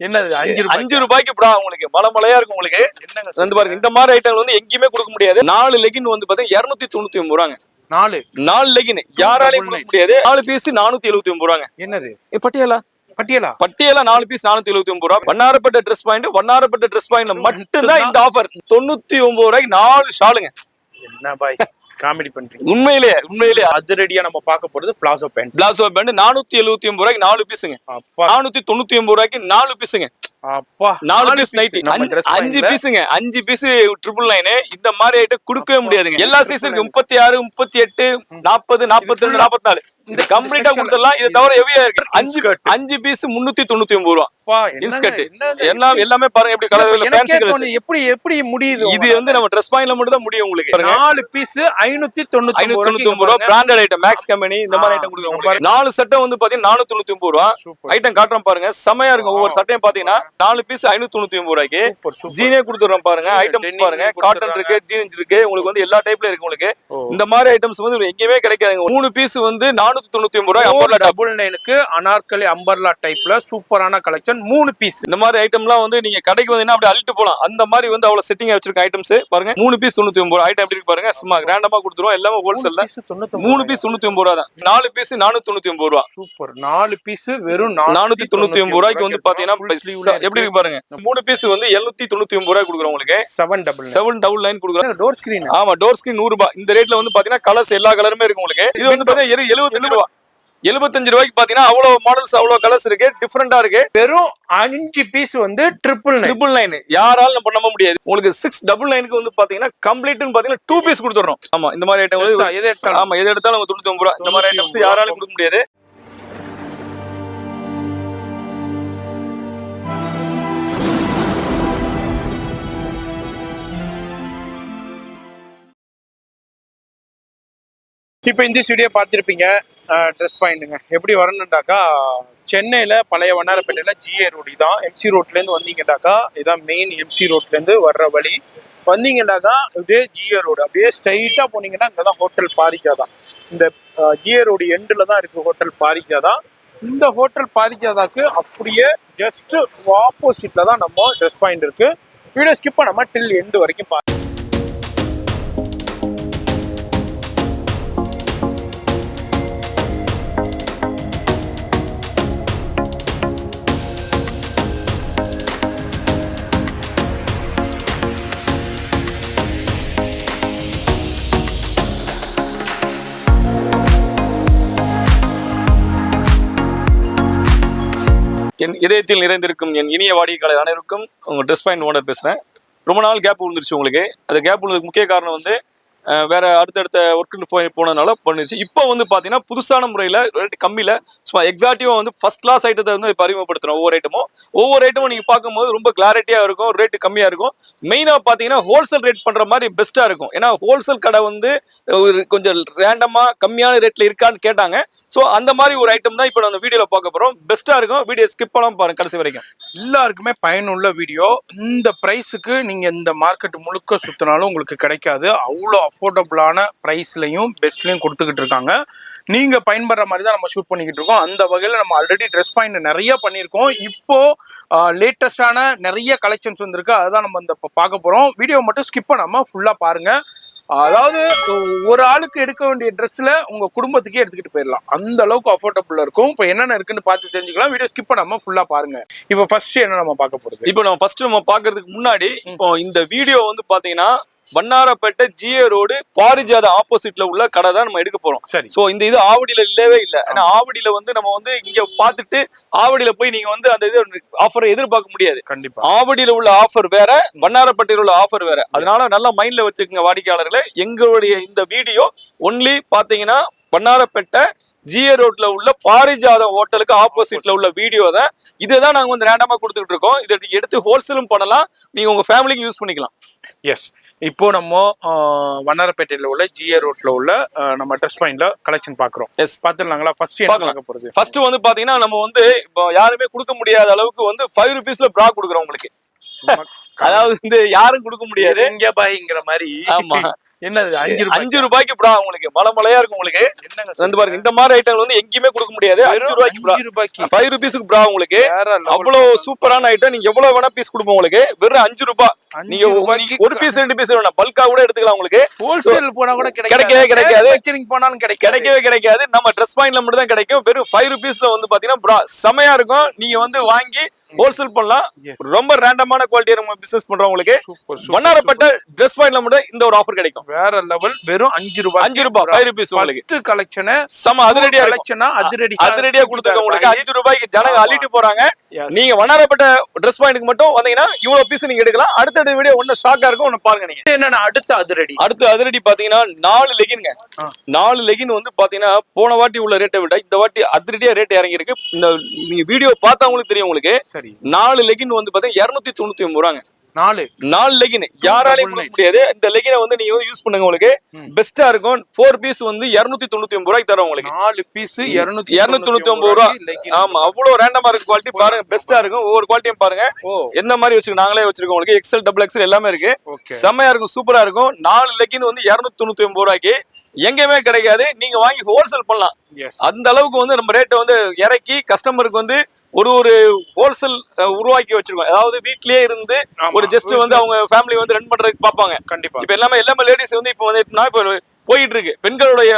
என்னது அஞ்சு ரூபாய் அஞ்சு ரூபாய்க்கு ப்ரா உங்களுக்கு? மலை மலையா இருக்கும் உங்களுக்கு வந்து பாருங்க இந்த மாதிரி ஐட்டங்கள் வந்து எங்கேயுமே கொடுக்க முடியாது. நாலு லெகின் வந்து பாத்தீங்கன்னா இருநூத்தி தொண்ணூத்தி ஒன்பது ரூபாங்க. நாலு. நாலு லெகின் யாராலையும் கொடுக்க முடியாது. நாலு பீஸ் நானூத்தி எழுபத்தி ஒன்பது ரூபாங்க. என்னது? பட்டியாலா? பட்டியலா? பட்டியலா நாலு பீஸ் நானூத்தி எழுபத்தி ஒன்பது ரூபா. Vannarapettai dress point Vannarapettai dress பாயிண்ட்ல மட்டும்தான் இந்த ஆஃபர் தொண்ணூத்தி ஒன்பது ரூபாய்க்கு நாலு ஷாலுங்க என்ன பாய்? காமெடி பண்றீங்க. உண்மையிலேயே உண்மையிலேயே அதிரடியா நம்ம பார்க்க போறது பிளாசோ பேண்ட் பிளாசோ பேண்ட் நானூத்தி எழுபத்தி ஒன்பது ரூபாய்க்கு நாலு பீஸுங்க. நானூத்தி தொண்ணூத்தி ஒன்பது ரூபாய்க்கு நாலு பீஸுங்க. அப்பா. நாலு பீஸ் நைட்டி. அஞ்சு பீஸுங்க. அஞ்சு பீஸ் ட்ரிபிள் நைனு இந்த மாதிரி ஐட்டம் கொடுக்கவே முடியாதுங்க. எல்லா சீசனுக்கு முப்பத்தி ஆறு முப்பத்தி எட்டு நாற்பது நாற்பத்தி ரெண்டு நாற்பத்தி நாலு. இந்த கம்ப்ளீட்டா கொடுத்துடலாம். இது தவிர ஹெவியா இருக்கு. அஞ்சு. அஞ்சு பீஸ் முன்னூத்தி தொண்ணூத்தி ஒன்பது ரூபா. இன்ஸ்கர்ட் என்னங்க எல்லாம் பாருங்க எப்படி கலர் ஃபேன்சி எப்படி எப்படி முடியுது இது வந்து நம்ம ட்ரெஸ் பாயிண்ட்ல மட்டும் தான் முடியும் உங்களுக்கு. பாருங்க. நாலு பீஸ் ஐநூத்தி தொண்ணூத்தி ஐநூத்தி தொண்ணூத்தி ஒன்பது ரூபா. பிராண்டட் ஐட்டம் மேக்ஸ் கம்பெனி இந்த மாதிரி ஐட்டம் கொடுக்குறோம். உங்களுக்கு. நாலு சட்டை வந்து பாத்தீங்கன்னா நானூத்தி தொண்ணூத்தி ஒன்பது ரூபா. ஐட்டம் காட்டுறோம் பாருங்க. செமையா இருக்கும் ஒவ்வொரு சட்டையும் பாத்தீங்கன்னா. நாலு பீஸ் ஐநூத்தி தொண்ணூத்தி ஒன்பது ரூபாய்க்கு. ஜீனே கொடுத்துறோம் பாருங்க. ஐட்டம்ஸ் பாருங்க. காட்டன் இருக்கு ஜீன்ஸ் இருக்கு. உங்களுக்கு வந்து எல்லா டைப்ல இருக்கு உங்களுக்கு. இந்த மாதிரி ஐட்டம்ஸ் வந்து எங்கேயுமே கிடைக்காதுங்க. மூணு பீஸ் வந்து நானூத்தி தொண்ணூத்தி ஒன்பது ரூபாய் அம்பர்லா டாப் டபுள் நைனுக்கு அனார்கலி அம்பர்லா டைப்ல சூப்பரான கலெக்ஷன் மூணு பீஸ் இந்த மாதிரி ஐட்டம்லாம் வந்து நீங்க கடைக்கு வந்தீங்கன்னா அப்படியே அள்ளிட்டு போலாம். அந்த மாதிரி வந்து அவ்வளவு செட்டிங் வச்சிருக்க ஐட்டம்ஸ் பாருங்க. மூணு பீஸ் தொண்ணூத்தி ஒன்பது ரூபாய். ஐட்டம் எப்படி பாருங்க. சும்மா கிராண்டமா கொடுத்துருவோம். எல்லாமே ஹோல்சேல் மூணு பீஸ் தொண்ணூத்தி ஒன்பது ரூபா தான். நாலு பீஸ் நானூத்தி தொண்ணூத்தி ஒன்பது ரூபா. சூப்பர் நாலு பீஸ் வெறும் நானூத்தி தொண்ணூத்தி ஒன்பது ரூபாய்க்கு வந்து பாத்தீங்கன்னா எப்படி இருக்கு பாருங்க. மூணு பீஸ் வந்து எழுநூத்தி தொண்ணூத்தி ஒன்பது ரூபாய் கொடுக்குறோம் உங்களுக்கு seven double seven double nine கொடுக்குறோம். டோர் ஸ்கிரீன் ஆமா டோர் ஸ்கிரீன் நூறு ரூபாய். இந்த ரேட்ல வந்து பாத்தீங்கன்னா கலர்ஸ் எல்லா கலருமே இருக்கு உங்களுக்கு. இது வந்து பாத்தீங்கன்னா எழுபத்தஞ்சு ரூபா எழுபத்தஞ்சு ரூபாய்க்கு பாத்தீங்கன்னா அவ்வளவு மாடல்ஸ் அவ்வளவு கலர்ஸ் இருக்கு டிஃப்ரெண்டா இருக்கு. வெறும் அஞ்சு பீஸ் வந்து ட்ரிபிள் ட்ரிபிள் நைன் யாராலும் நம்ப முடியாது. உங்களுக்கு சிக்ஸ் டபுள் நைனுக்கு வந்து பாத்தீங்கன்னா கம்ப்ளீட்னு பாத்தீங்கன்னா டூ பீஸ் கொடுத்துறோம். ஆமா இந்த மாதிரி ஐட்டம் எது எடுத்தாலும். ஆமா எது எடுத்தாலும் தொண்ணூத்தி ஒன்பது ரூபா. இந்த மாதிரி ஐட்டம்ஸ் யாராலும் கொடுக்க முடியாது. இப்போ இந்த வீடியோ பார்த்துருப்பீங்க. ட்ரெஸ் பாயிண்ட்டுங்க எப்படி வரணுண்டாக்கா சென்னையில் பழைய வண்ணாரப்பேட்டையில் ஜிஏ ரோடு தான் எம்சி ரோட்லேருந்து வந்தீங்கன்னாக்கா இதான் மெயின் எம்சி ரோட்லேருந்து வர்ற வழி. வந்தீங்கன்னாக்கா இதே ஜிஏ ரோடு அப்படியே ஸ்ட்ரைட்டாக போனீங்கன்னா இங்கே தான் ஹோட்டல் பாரிக்கா தான் இந்த ஜிஏ ரோடு எண்டில் தான் இருக்குது ஹோட்டல் பாரிக்கா தான் இந்த ஹோட்டல் பாரிக்காதாக்கு அப்படியே ஜஸ்ட் ஆப்போசிட்டில் தான் நம்ம ட்ரெஸ் பாயிண்ட் இருக்குது வீடியோ ஸ்கிப் பண்ணாமல் டில் எண்டு வரைக்கும் பாருங்கள் என் இதயத்தில் நிறைந்திருக்கும் என் இனிய வாடிக்கையாளர் அனைவருக்கும் உங்கள் ட்ரெஸ் பாயிண்ட் ஓனர் பேசுகிறேன் ரொம்ப நாள் கேப் விழுந்துருச்சு உங்களுக்கு. அந்த கேப் விழுந்ததுக்கு முக்கிய காரணம் வந்து வேற அடுத்தடுத்த ஒர்க்குன்னு போய் போனதுனால பண்ணிச்சு இப்போ வந்து பார்த்தீங்கன்னா புதுசான முறையில் ரேட்டு கம்மியில் சும்மா எக்ஸாக்டிவாக வந்து ஃபர்ஸ்ட் கிளாஸ் ஐட்டத்தை வந்து இப்போ அறிமுகப்படுத்துறோம் ஒவ்வொரு ஐட்டமும் ஒவ்வொரு ஐட்டமும் நீங்கள் பார்க்கும்போது ரொம்ப கிளாரிட்டியாக இருக்கும் ரேட்டு கம்மியாக இருக்கும். மெயினாக பார்த்தீங்கன்னா ஹோல்சேல் ரேட் பண்ணுற மாதிரி பெஸ்ட்டாக இருக்கும். ஏன்னா ஹோல்சேல் கடை வந்து ஒரு கொஞ்சம் ரேண்டமாக கம்மியான ரேட்டில் இருக்கான்னு கேட்டாங்க. ஸோ அந்த மாதிரி ஒரு ஐட்டம் தான் இப்போ நம்ம வீடியோவில் பார்க்க போகிறோம் பெஸ்ட்டாக இருக்கும். வீடியோ ஸ்கிப் பண்ணாமல் பாருங்க கடைசி வரைக்கும். எல்லாருக்குமே பயனுள்ள வீடியோ இந்த ப்ரைஸுக்கு நீங்கள் இந்த மார்க்கெட் முழுக்க சுற்றினாலும் உங்களுக்கு கிடைக்காது. அவ்வளோ அஃபோர்டபுளான ப்ரைஸ்லையும் பெஸ்ட்லையும் கொடுத்துக்கிட்டு இருக்காங்க நீங்க பயன்படுற மாதிரி தான் நம்ம ஷூட் பண்ணிக்கிட்டு இருக்கோம் அந்த வகையில் நம்ம ஆல்ரெடி ட்ரெஸ் பாயிண்ட் நிறைய பண்ணியிருக்கோம். இப்போ லேட்டஸ்டான நிறைய கலெக்ஷன்ஸ் வந்திருக்கு. அதுதான் நம்ம இந்த இப்போ பார்க்க போறோம். வீடியோ மட்டும் ஸ்கிப் பண்ணாம ஃபுல்லா பாருங்க. அதாவது ஒரு ஆளுக்கு எடுக்க வேண்டிய ட்ரெஸ்ல உங்க குடும்பத்துக்கே எடுத்துக்கிட்டு போயிடலாம். அந்த அளவுக்கு அஃபோர்டபுள் இருக்கும். இப்போ என்னென்ன இருக்குன்னு பார்த்து தெரிஞ்சுக்கலாம். வீடியோ ஸ்கிப் பண்ணாம ஃபுல்லா பாருங்க. இப்போ ஃபர்ஸ்ட் என்ன நம்ம பார்க்க போறது? இப்போ நம்ம ஃபர்ஸ்ட் நம்ம பார்க்கறதுக்கு முன்னாடி இப்போ இந்த வீடியோ வந்து பாத்தீங்கன்னா வண்ணாரப்பேட்டை ஜிஏ ரோடு பாரிஜாத ஆப்போசிட்ல உள்ள கடை தான் நம்ம எடுக்க போறோம். சரி. சோ இந்த இது ஆவடியில இல்லவே இல்ல. ஏன்னா ஆவடியில வந்து நம்ம வந்து இங்க பார்த்துட்டு ஆவடியில போய் நீங்க வந்து அந்த இது ஆஃபரை எதிர்பார்க்க முடியாது. கண்டிப்பா. ஆவடியில உள்ள ஆஃபர் வேற வண்ணாரப்பேட்டையில உள்ள ஆஃபர் வேற. அதனால நல்லா மைண்ட்ல வச்சுக்கோங்க வாடிக்கையாளர்களே எங்களுடைய இந்த வீடியோ ஒன்லி பாத்தீங்கன்னா வண்ணாரப்பேட்டை ஜிஏ ரோட்ல உள்ள பாரிஜாதம் ஹோட்டலுக்கு ஆப்போசிட்ல உள்ள வீடியோ தான். இதை தான் நாங்க வந்து ரேண்டமா கொடுத்துட்டு இருக்கோம். இதை எடுத்து ஹோல்சேலும் பண்ணலாம். நீங்க உங்க ஃபேமிலிக்கு யூஸ் பண்ணிக்கலாம். எஸ் இப்போ நம்ம வண்ணாரப்பேட்டையில உள்ள ஜிஏ ரோட்ல உள்ள நம்ம ட்ரெஸ் பாயிண்ட்ல கலெக்ஷன் பாக்குறோம் எஸ் பாத்துடலாங்களா ஃபர்ஸ்ட். பார்க்க போறது? ஃபர்ஸ்ட் வந்து பாத்தீங்கன்னா நம்ம வந்து இப்போ யாருமே கொடுக்க முடியாத அளவுக்கு வந்து ஃபைவ் ருபீஸ்ல ப்ரா கொடுக்குறோம் உங்களுக்கு. அதாவது வந்து யாரும் கொடுக்க முடியாது. எங்க பாய்ங்கிற மாதிரி ஆமா. என்னது அஞ்சு அஞ்சு ரூபாய்க்கு? ப்ரா உங்களுக்கு மலை மலையா இருக்கும் உங்களுக்கு. வந்து பாருங்க இந்த மாதிரி ஐட்டம் வந்து எங்கேயுமே கொடுக்க முடியாது. அஞ்சு ரூபாய்க்கு ரூபாய்க்கு. ஃபைவ் ருபீஸ்க்கு ப்ரா உங்களுக்கு. அவ்வளவு சூப்பரான ஐட்டம் நீங்க எவ்வளவு வேணா பீஸ் கொடுப்போம் உங்களுக்கு. வெறும் அஞ்சு ரூபாய் நீங்க ஒரு- பீஸ் ரெண்டு பீஸ் வேணாம் பல்கா கூட எடுத்துக்கலாம் உங்களுக்கு. ஹோல்சேல் போனா கூட கிடைக்கவே கிடைக்காது. போனாலும் கிடைக்கவே கிடைக்காது. நம்ம ட்ரெஸ் பாயிண்ட்ல மட்டும் தான் கிடைக்கும். வெறும் ஃபைவ் ருபீஸ்ல வந்து பாத்தீங்கன்னா bra செமையா இருக்கும். நீங்க வந்து வாங்கி ஹோல்சேல் பண்ணலாம். ரொம்ப ரேண்டமான குவாலிட்டியா நம்ம பிசினஸ் பண்றோம் உங்களுக்கு. வண்ணாரப்பட்ட ட்ரெஸ் பாயிண்ட்ல மட்டும் இந்த ஒரு ஆஃபர் கிடைக்கும். வேற லெவல் வெறும் அஞ்சு ரூபாய் அஞ்சு ரூபாய் ஃபைவ் ருபீஸ் உங்களுக்கு. கலெக்ஷனை செம அதிரடியா கலெக்ஷனா அதிரடி அதிரடியா கொடுத்துருக்கோம் உங்களுக்கு அஞ்சு ரூபாய்க்கு ஜனங்க. அள்ளிட்டு போறாங்க. நீங்க வண்ணாரப்பட்ட ட்ரெஸ் பாயிண்ட்க்கு மட்டும் வந்தீங்கன்னா இவ்வளவு பீஸ் நீங்க எடுக்கலாம். அடுத்த வீடியோ ஒன்னு ஷாக்கா இருக்கும் ஒன்னு பாருங்க நீங்க. என்னன்னா அடுத்த அதிரடி. அடுத்து அதிரடி பாத்தீங்கன்னா நாலு லெகின்ங்க. நாலு லெகின் வந்து பாத்தீங்கன்னா போன வாட்டி உள்ள ரேட்டை விட இந்த வாட்டி அதிரடியா ரேட் இறங்கி இருக்கு இந்த நீங்க வீடியோ பார்த்தா உங்களுக்கு தெரியும் உங்களுக்கு. நாலு லெகின் வந்து பாத்தீங்கன்னா இருநூத்தி தொண்ணூத்தி ஒன்பது ரூபாங்க. நாலு. நாலு லெகின் யாராலையும் கொடுக்க முடியாது. இந்த லெகினை வந்து நீங்க யூஸ் பண்ணுங்க உங்களுக்கு. பெஸ்டா இருக்கும். ஃபோர் பீஸ் வந்து இருநூத்தி தொண்ணூத்தி ஒன்பது ரூபாய்க்கு தரோம் உங்களுக்கு. நாலு பீஸ் இருநூத்தி இருநூத்தி தொண்ணூத்தி ஒன்பது ரூபா. ஆமா அவ்வளவு ரேண்டமா இருக்கு குவாலிட்டி பாருங்க. பெஸ்டா இருக்கும். ஒவ்வொரு குவாலிட்டியும் பாருங்க. எந்த மாதிரி வச்சிருக்கோம் நாங்களே வச்சிருக்கோம் உங்களுக்கு. எக்ஸல் டபுள் எக்ஸல் எல்லாமே இருக்கு. செம்மையா இருக்கும். சூப்பரா இருக்கும். நாலு லெக்கின் வந்து இருநூத்தி தொண்ணூத்தி ஒன்பது ரூபாய்க்கு. எங்கேயுமே கிடைக்காது. நீங்க வாங்கி ஹோல்சேல் பண்ணலாம். அந்த அளவுக்கு வந்து நம்ம ரேட்டை வந்து இறக்கி கஸ்டமருக்கு வந்து ஒரு ஒரு ஹோல்சேல் உருவாக்கி வச்சிருக்கோம். அதாவது வீட்லயே இருந்து. ஒரு ஜஸ்ட் வந்து அவங்க ஃபேமிலி வந்து ரன் பண்றதுக்கு பார்ப்பாங்க. கண்டிப்பா. இப்ப எல்லாமே எல்லாமே லேடிஸ் வந்து இப்போ வந்து இப்போ போயிட்டு இருக்கு. பெண்களுடைய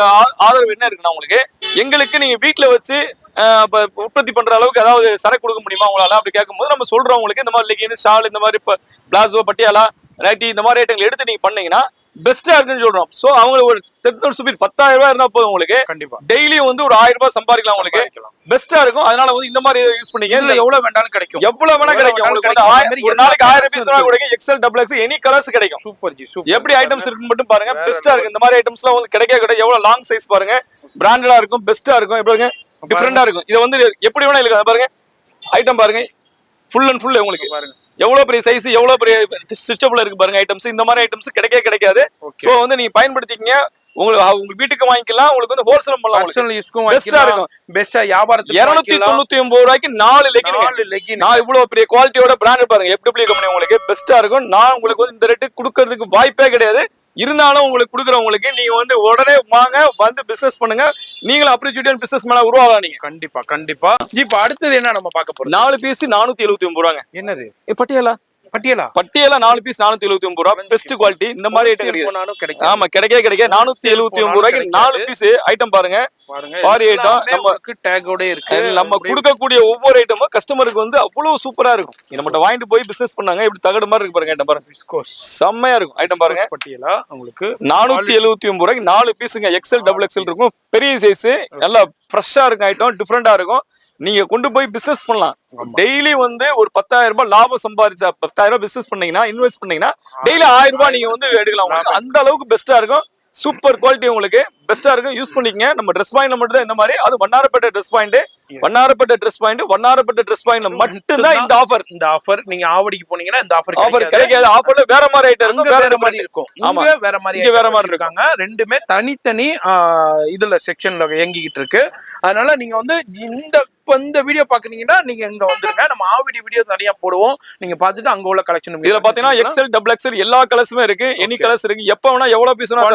ஆதரவு என்ன இருக்குன்னா உங்களுக்கு எங்களுக்கு நீங்க வீட்ல வச்சு இப்ப உற்பத்தி பண்ற அளவுக்கு அதாவது சரக்கு கொடுக்க முடியுமா உங்களால அப்படி கேட்கும்போது நம்ம சொல்றோம் உங்களுக்கு இந்த மாதிரி லெகின் ஷால் இந்த மாதிரி இப்போ பிளாசோ பட்டியாலா நைட்டி இந்த மாதிரி ஐட்டங்கள் எடுத்து நீங்க பண்ணீங்கன்னா பெஸ்டா இருக்குன்னு சொல்றோம். சோ அவங்க ஒரு டெக்னோல் சுபீர் பத்தாயிரம் ரூபாய் இருந்தா போதும் உங்களுக்கு. கண்டிப்பா. டெய்லியும் வந்து ஒரு ஆயிரம் ரூபாய் சம்பாதிக்கலாம் உங்களுக்கு. பெஸ்டா இருக்கும். அதனால வந்து இந்த மாதிரி யூஸ் பண்ணீங்க. இதுல எவ்வளவு வேண்டாலும் கிடைக்கும். எவ்வளவு வேணா கிடைக்கும். உங்களுக்கு வந்து. ஆயிரம்- ஒரு நாளைக்கு ஆயிரம் பீஸ் வேணா கிடைக்கும் XL double X any colours கிடைக்கும். சூப்பர் ஜி சூப்பர் எப்படி ஐட்டம்ஸ் இருக்குன்னு மட்டும் பாருங்க. பெஸ்டா இருக்கு. இந்த மாதிரி ஐட்டம்ஸ்லாம் வந்து கிடைக்க கிடையாது எவ்வளவு லாங் சைஸ் பாருங்க. பிராண்டடா இருக்கும். பெஸ்டா இருக்கும். எப்படி டிஃபரெண்டா இருக்கும். இது வந்து எப்படி வேணா இருக்கு பாருங்க. ஐட்டம் பாருங்க. ஃபுல் அண்ட் ஃபுல் உங்களுக்கு. பாருங்க. எவ்வளவு பெரிய சைஸ் எவ்வளவு பெரிய ஸ்ட்ரிச்சபிள் இருக்கு பாருங்க ஐட்டம்ஸ் இந்த மாதிரி ஐட்டம்ஸ் கிடைக்கவே கிடைக்காது. சோ வந்து நீங்க பயன்படுத்திக்கங்க. உங்களுக்கு உங்க வீட்டுக்கு வாங்கிக்கலாம் உங்களுக்கு வந்து ஹோல்சேல் பண்ணலாம் பர்சனல் யூஸ்க்கும் பெஸ்டா இருக்கும் பெஸ்டா வியாபாரத்துக்கு இருநூத்தி. தொண்ணூத்தி ஒன்பது ரூபாய்க்கு நாலு லெகின் நாலு legging. நான் இவ்வளவு பெரிய குவாலிட்டியோட பிராண்ட் பாருங்க. எப்படி கம்பெனி உங்களுக்கு? பெஸ்டா இருக்கும். நான் உங்களுக்கு வந்து இந்த ரேட்டு கொடுக்கறதுக்கு வாய்ப்பே கிடையாது. இருந்தாலும் உங்களுக்கு கொடுக்குறவங்களுக்கு நீங்க வந்து உடனே வாங்க வந்து பிசினஸ் பண்ணுங்க. நீங்களும் அப்ரிச்சுவல் பிசினஸ் மேல உருவாகலாம் நீங்க கண்டிப்பா கண்டிப்பா. இப்ப அடுத்தது என்ன நம்ம பார்க்க போறோம்? நாலு பீஸ் நானூத்தி எழுபத்தி ஒன்பது ரூபாங்க என்னது? பட்டியாலா? பட்டியலா? பட்டியலா நாலு பீஸ் நானூத்தி எழுபத்தி ஒன்பது ரூபா. பெஸ்ட் குவாலிட்டி இந்த மாதிரி ஐட்டம் கிடைக்கும் ஆமா கிடைக்கவே கிடைக்காது. நானூத்தி எழுபத்தி ஒன்பது ரூபாய்க்கு நாலு பீஸ் ஐட்டம் பாருங்க. பாரி நம்ம- இருக்கு. கொடுக்கக்கூடிய ஒவ்வொரு ஐட்டமும் கஸ்டமருக்கு வந்து அவ்வளவு சூப்பரா இருக்கும். நம்மகிட்ட வாங்கிட்டு போய் பிசினஸ் பண்ணாங்க இப்படி தகடு மாதிரி இருக்கு பாருங்க ஐட்டம் பாருங்க. செம்மையா இருக்கும் ஐட்டம் பாருங்க. பட்டியலா உங்களுக்கு நானூத்தி எழுபத்தி ஒன்பது ரூபாய்க்கு நாலு பீஸுங்க எக்ஸல் டபுள் எக்ஸல் இருக்கும். பெரிய சைஸ் நல்லா ஃப்ரெஷ்ஷா இருக்கும் ஐட்டம் டிஃப்ரெண்டா இருக்கும். நீங்க கொண்டு போய் பிசினஸ் பண்ணலாம். டெய்லி வந்து ஒரு பத்தாயிரம் ரூபாய் லாபம் சம்பாதிச்சா பத்தாயிரம் ரூபாய் பிசினஸ் பண்ணீங்கன்னா இன்வெஸ்ட் பண்ணீங்கன்னா டெய்லி ஆயிரம் ரூபாய் நீங்க வந்து எடுக்கலாம். அந்த அளவுக்கு பெஸ்டா இருக்கும். சூப்பர் குவாலிட்டி உங்களுக்கு. பெஸ்டா இருக்கும் யூஸ் பண்ணிக்கங்க. நம்ம ட்ரெஸ் பாயிண்ட்ல மட்டும் தான் இந்த மாதிரி. அது Vannarapettai dress point Vannarapettai dress point Vannarapettai dress பாயிண்ட்ல மட்டும் தான் இந்த ஆஃபர் இந்த ஆஃபர் நீங்க ஆவடிக்கு போனீங்கன்னா இந்த ஆஃபர் ஆஃபர் கிடைக்காது. ஆஃபர்ல வேற மாதிரி ஐட்டம் இருக்கும். வேற மாதிரி இருக்கும். ஆமா. வேற மாதிரி வேற மாதிரி வச்சிருக்காங்க. ரெண்டுமே தனித்தனி இதுல செக்ஷன்ல இயங்கிக்கிட்டு இருக்கு. அதனால நீங்க வந்து இந்த இப்ப இந்த வீடியோ பாக்குறீங்கன்னா நீங்க இங்க வந்துருங்க. நம்ம ஆவிடி வீடியோ தனியா போடுவோம். நீங்க பாத்துட்டு அங்க உள்ள கலெக்ஷன் இதுல பாத்தீங்கன்னா எக்ஸல் டபுள் எக்ஸல் எல்லா கலர்ஸுமே இருக்கு. எனி கலர்ஸ் இருக்கு. எப்ப வேணா எவ்வளவு பீஸ் வேணா.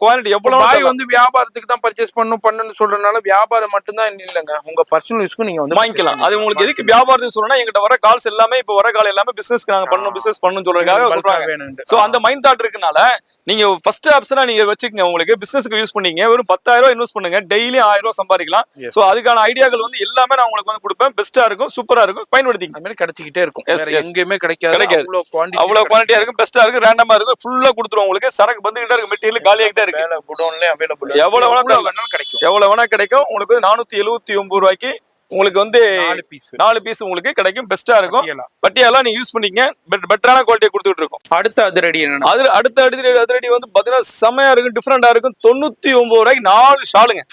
குவாலிட்டி எவ்வளவு பாய். வந்து வியாபாரத்துக்கு தான் பர்ச்சேஸ் பண்ணும் பண்ணுன்னு சொல்றதுனால வியாபாரம் மட்டும்தான் இல்லைங்க. உங்க பர்சனல் யூஸ்க்கு நீங்க வந்து வாங்கிக்கலாம். அது உங்களுக்கு எதுக்கு வியாபாரத்துக்கு சொல்லணும்னா எங்கிட்ட வர கால்ஸ் எல்லாமே இப்ப வர கால் எல்லாமே பிசினஸ்க்கு நாங்க பண்ணணும் பிசினஸ் பண்ணணும் சொல்றதுக்காக சொல்றாங்க. சோ அந்த மைண்ட் தாட் இருக்கனால நீங்க ஃபர்ஸ்ட் ஆப்ஷனா நீங்க வச்சுக்கங்க. உங்களுக்கு பிசினஸ்க்கு யூஸ் பண்ணீங்க வெறும் பத்தாயிரம் ரூபாய் இன்வெஸ்ட் பண்ணுங்க. டெய்லி ஆயிரம் ரூபாய் சம்பாதிக்கலாம். சோ அதுக்கான ஐடியாக்கள் வந்து எல்லாமே நான் உங்களுக்கு வந்து கொடுப்பேன். பெஸ்டா இருக்கும் சூப்பரா இருக்கும் பயன்படுத்திங்க மாதிரி கிடைச்சிக்கிட்டே இருக்கும். Yes. எங்கேயுமே கிடைக்காது. கிடைக்காது. அவ்வளவு குவாண்டிட்டி அவ்வளவு குவாலிட்டியா இருக்கும் பெஸ்டா இருக்கும் ரேண்டமா இருக்கும். ஃபுல்லா கொடுத்துருவோம் உங்களுக்கு. சரக்கு வந்துகிட்டே இருக்கு மெட்டீரியல் காலியாகிட்டே இருக்கு. வேலை குடோன்ல அவைலபிள் வேணா தரலாம். வேணாலும் கிடைக்கும். எவ்வளவு வேணா கிடைக்கும். உங்களுக்கு நானூத்தி எழுபத்தி ஒன்பது ரூபாய்க்கு உங்களுக்கு வந்து நாலு பீஸ் நாலு பீஸ் உங்களுக்கு கிடைக்கும். பெஸ்டா இருக்கும். பட்டியலா. பட்டியாலாம் நீங்க யூஸ் பண்ணிக்கங்க. பெட் பெட்டரான குவாலிட்டியை கொடுத்துட்டு இருக்கோம். அடுத்த அதிரடி என்னன்னா? அது அடுத்த அடுத்த அதிரடி வந்து பாத்தீங்கன்னா செமையா இருக்கும் டிஃப்ரெண்டா இருக்கும். தொண்ணூத்தி ஒன்பது ரூபாய்க்கு நாலு ஷாலுங்க.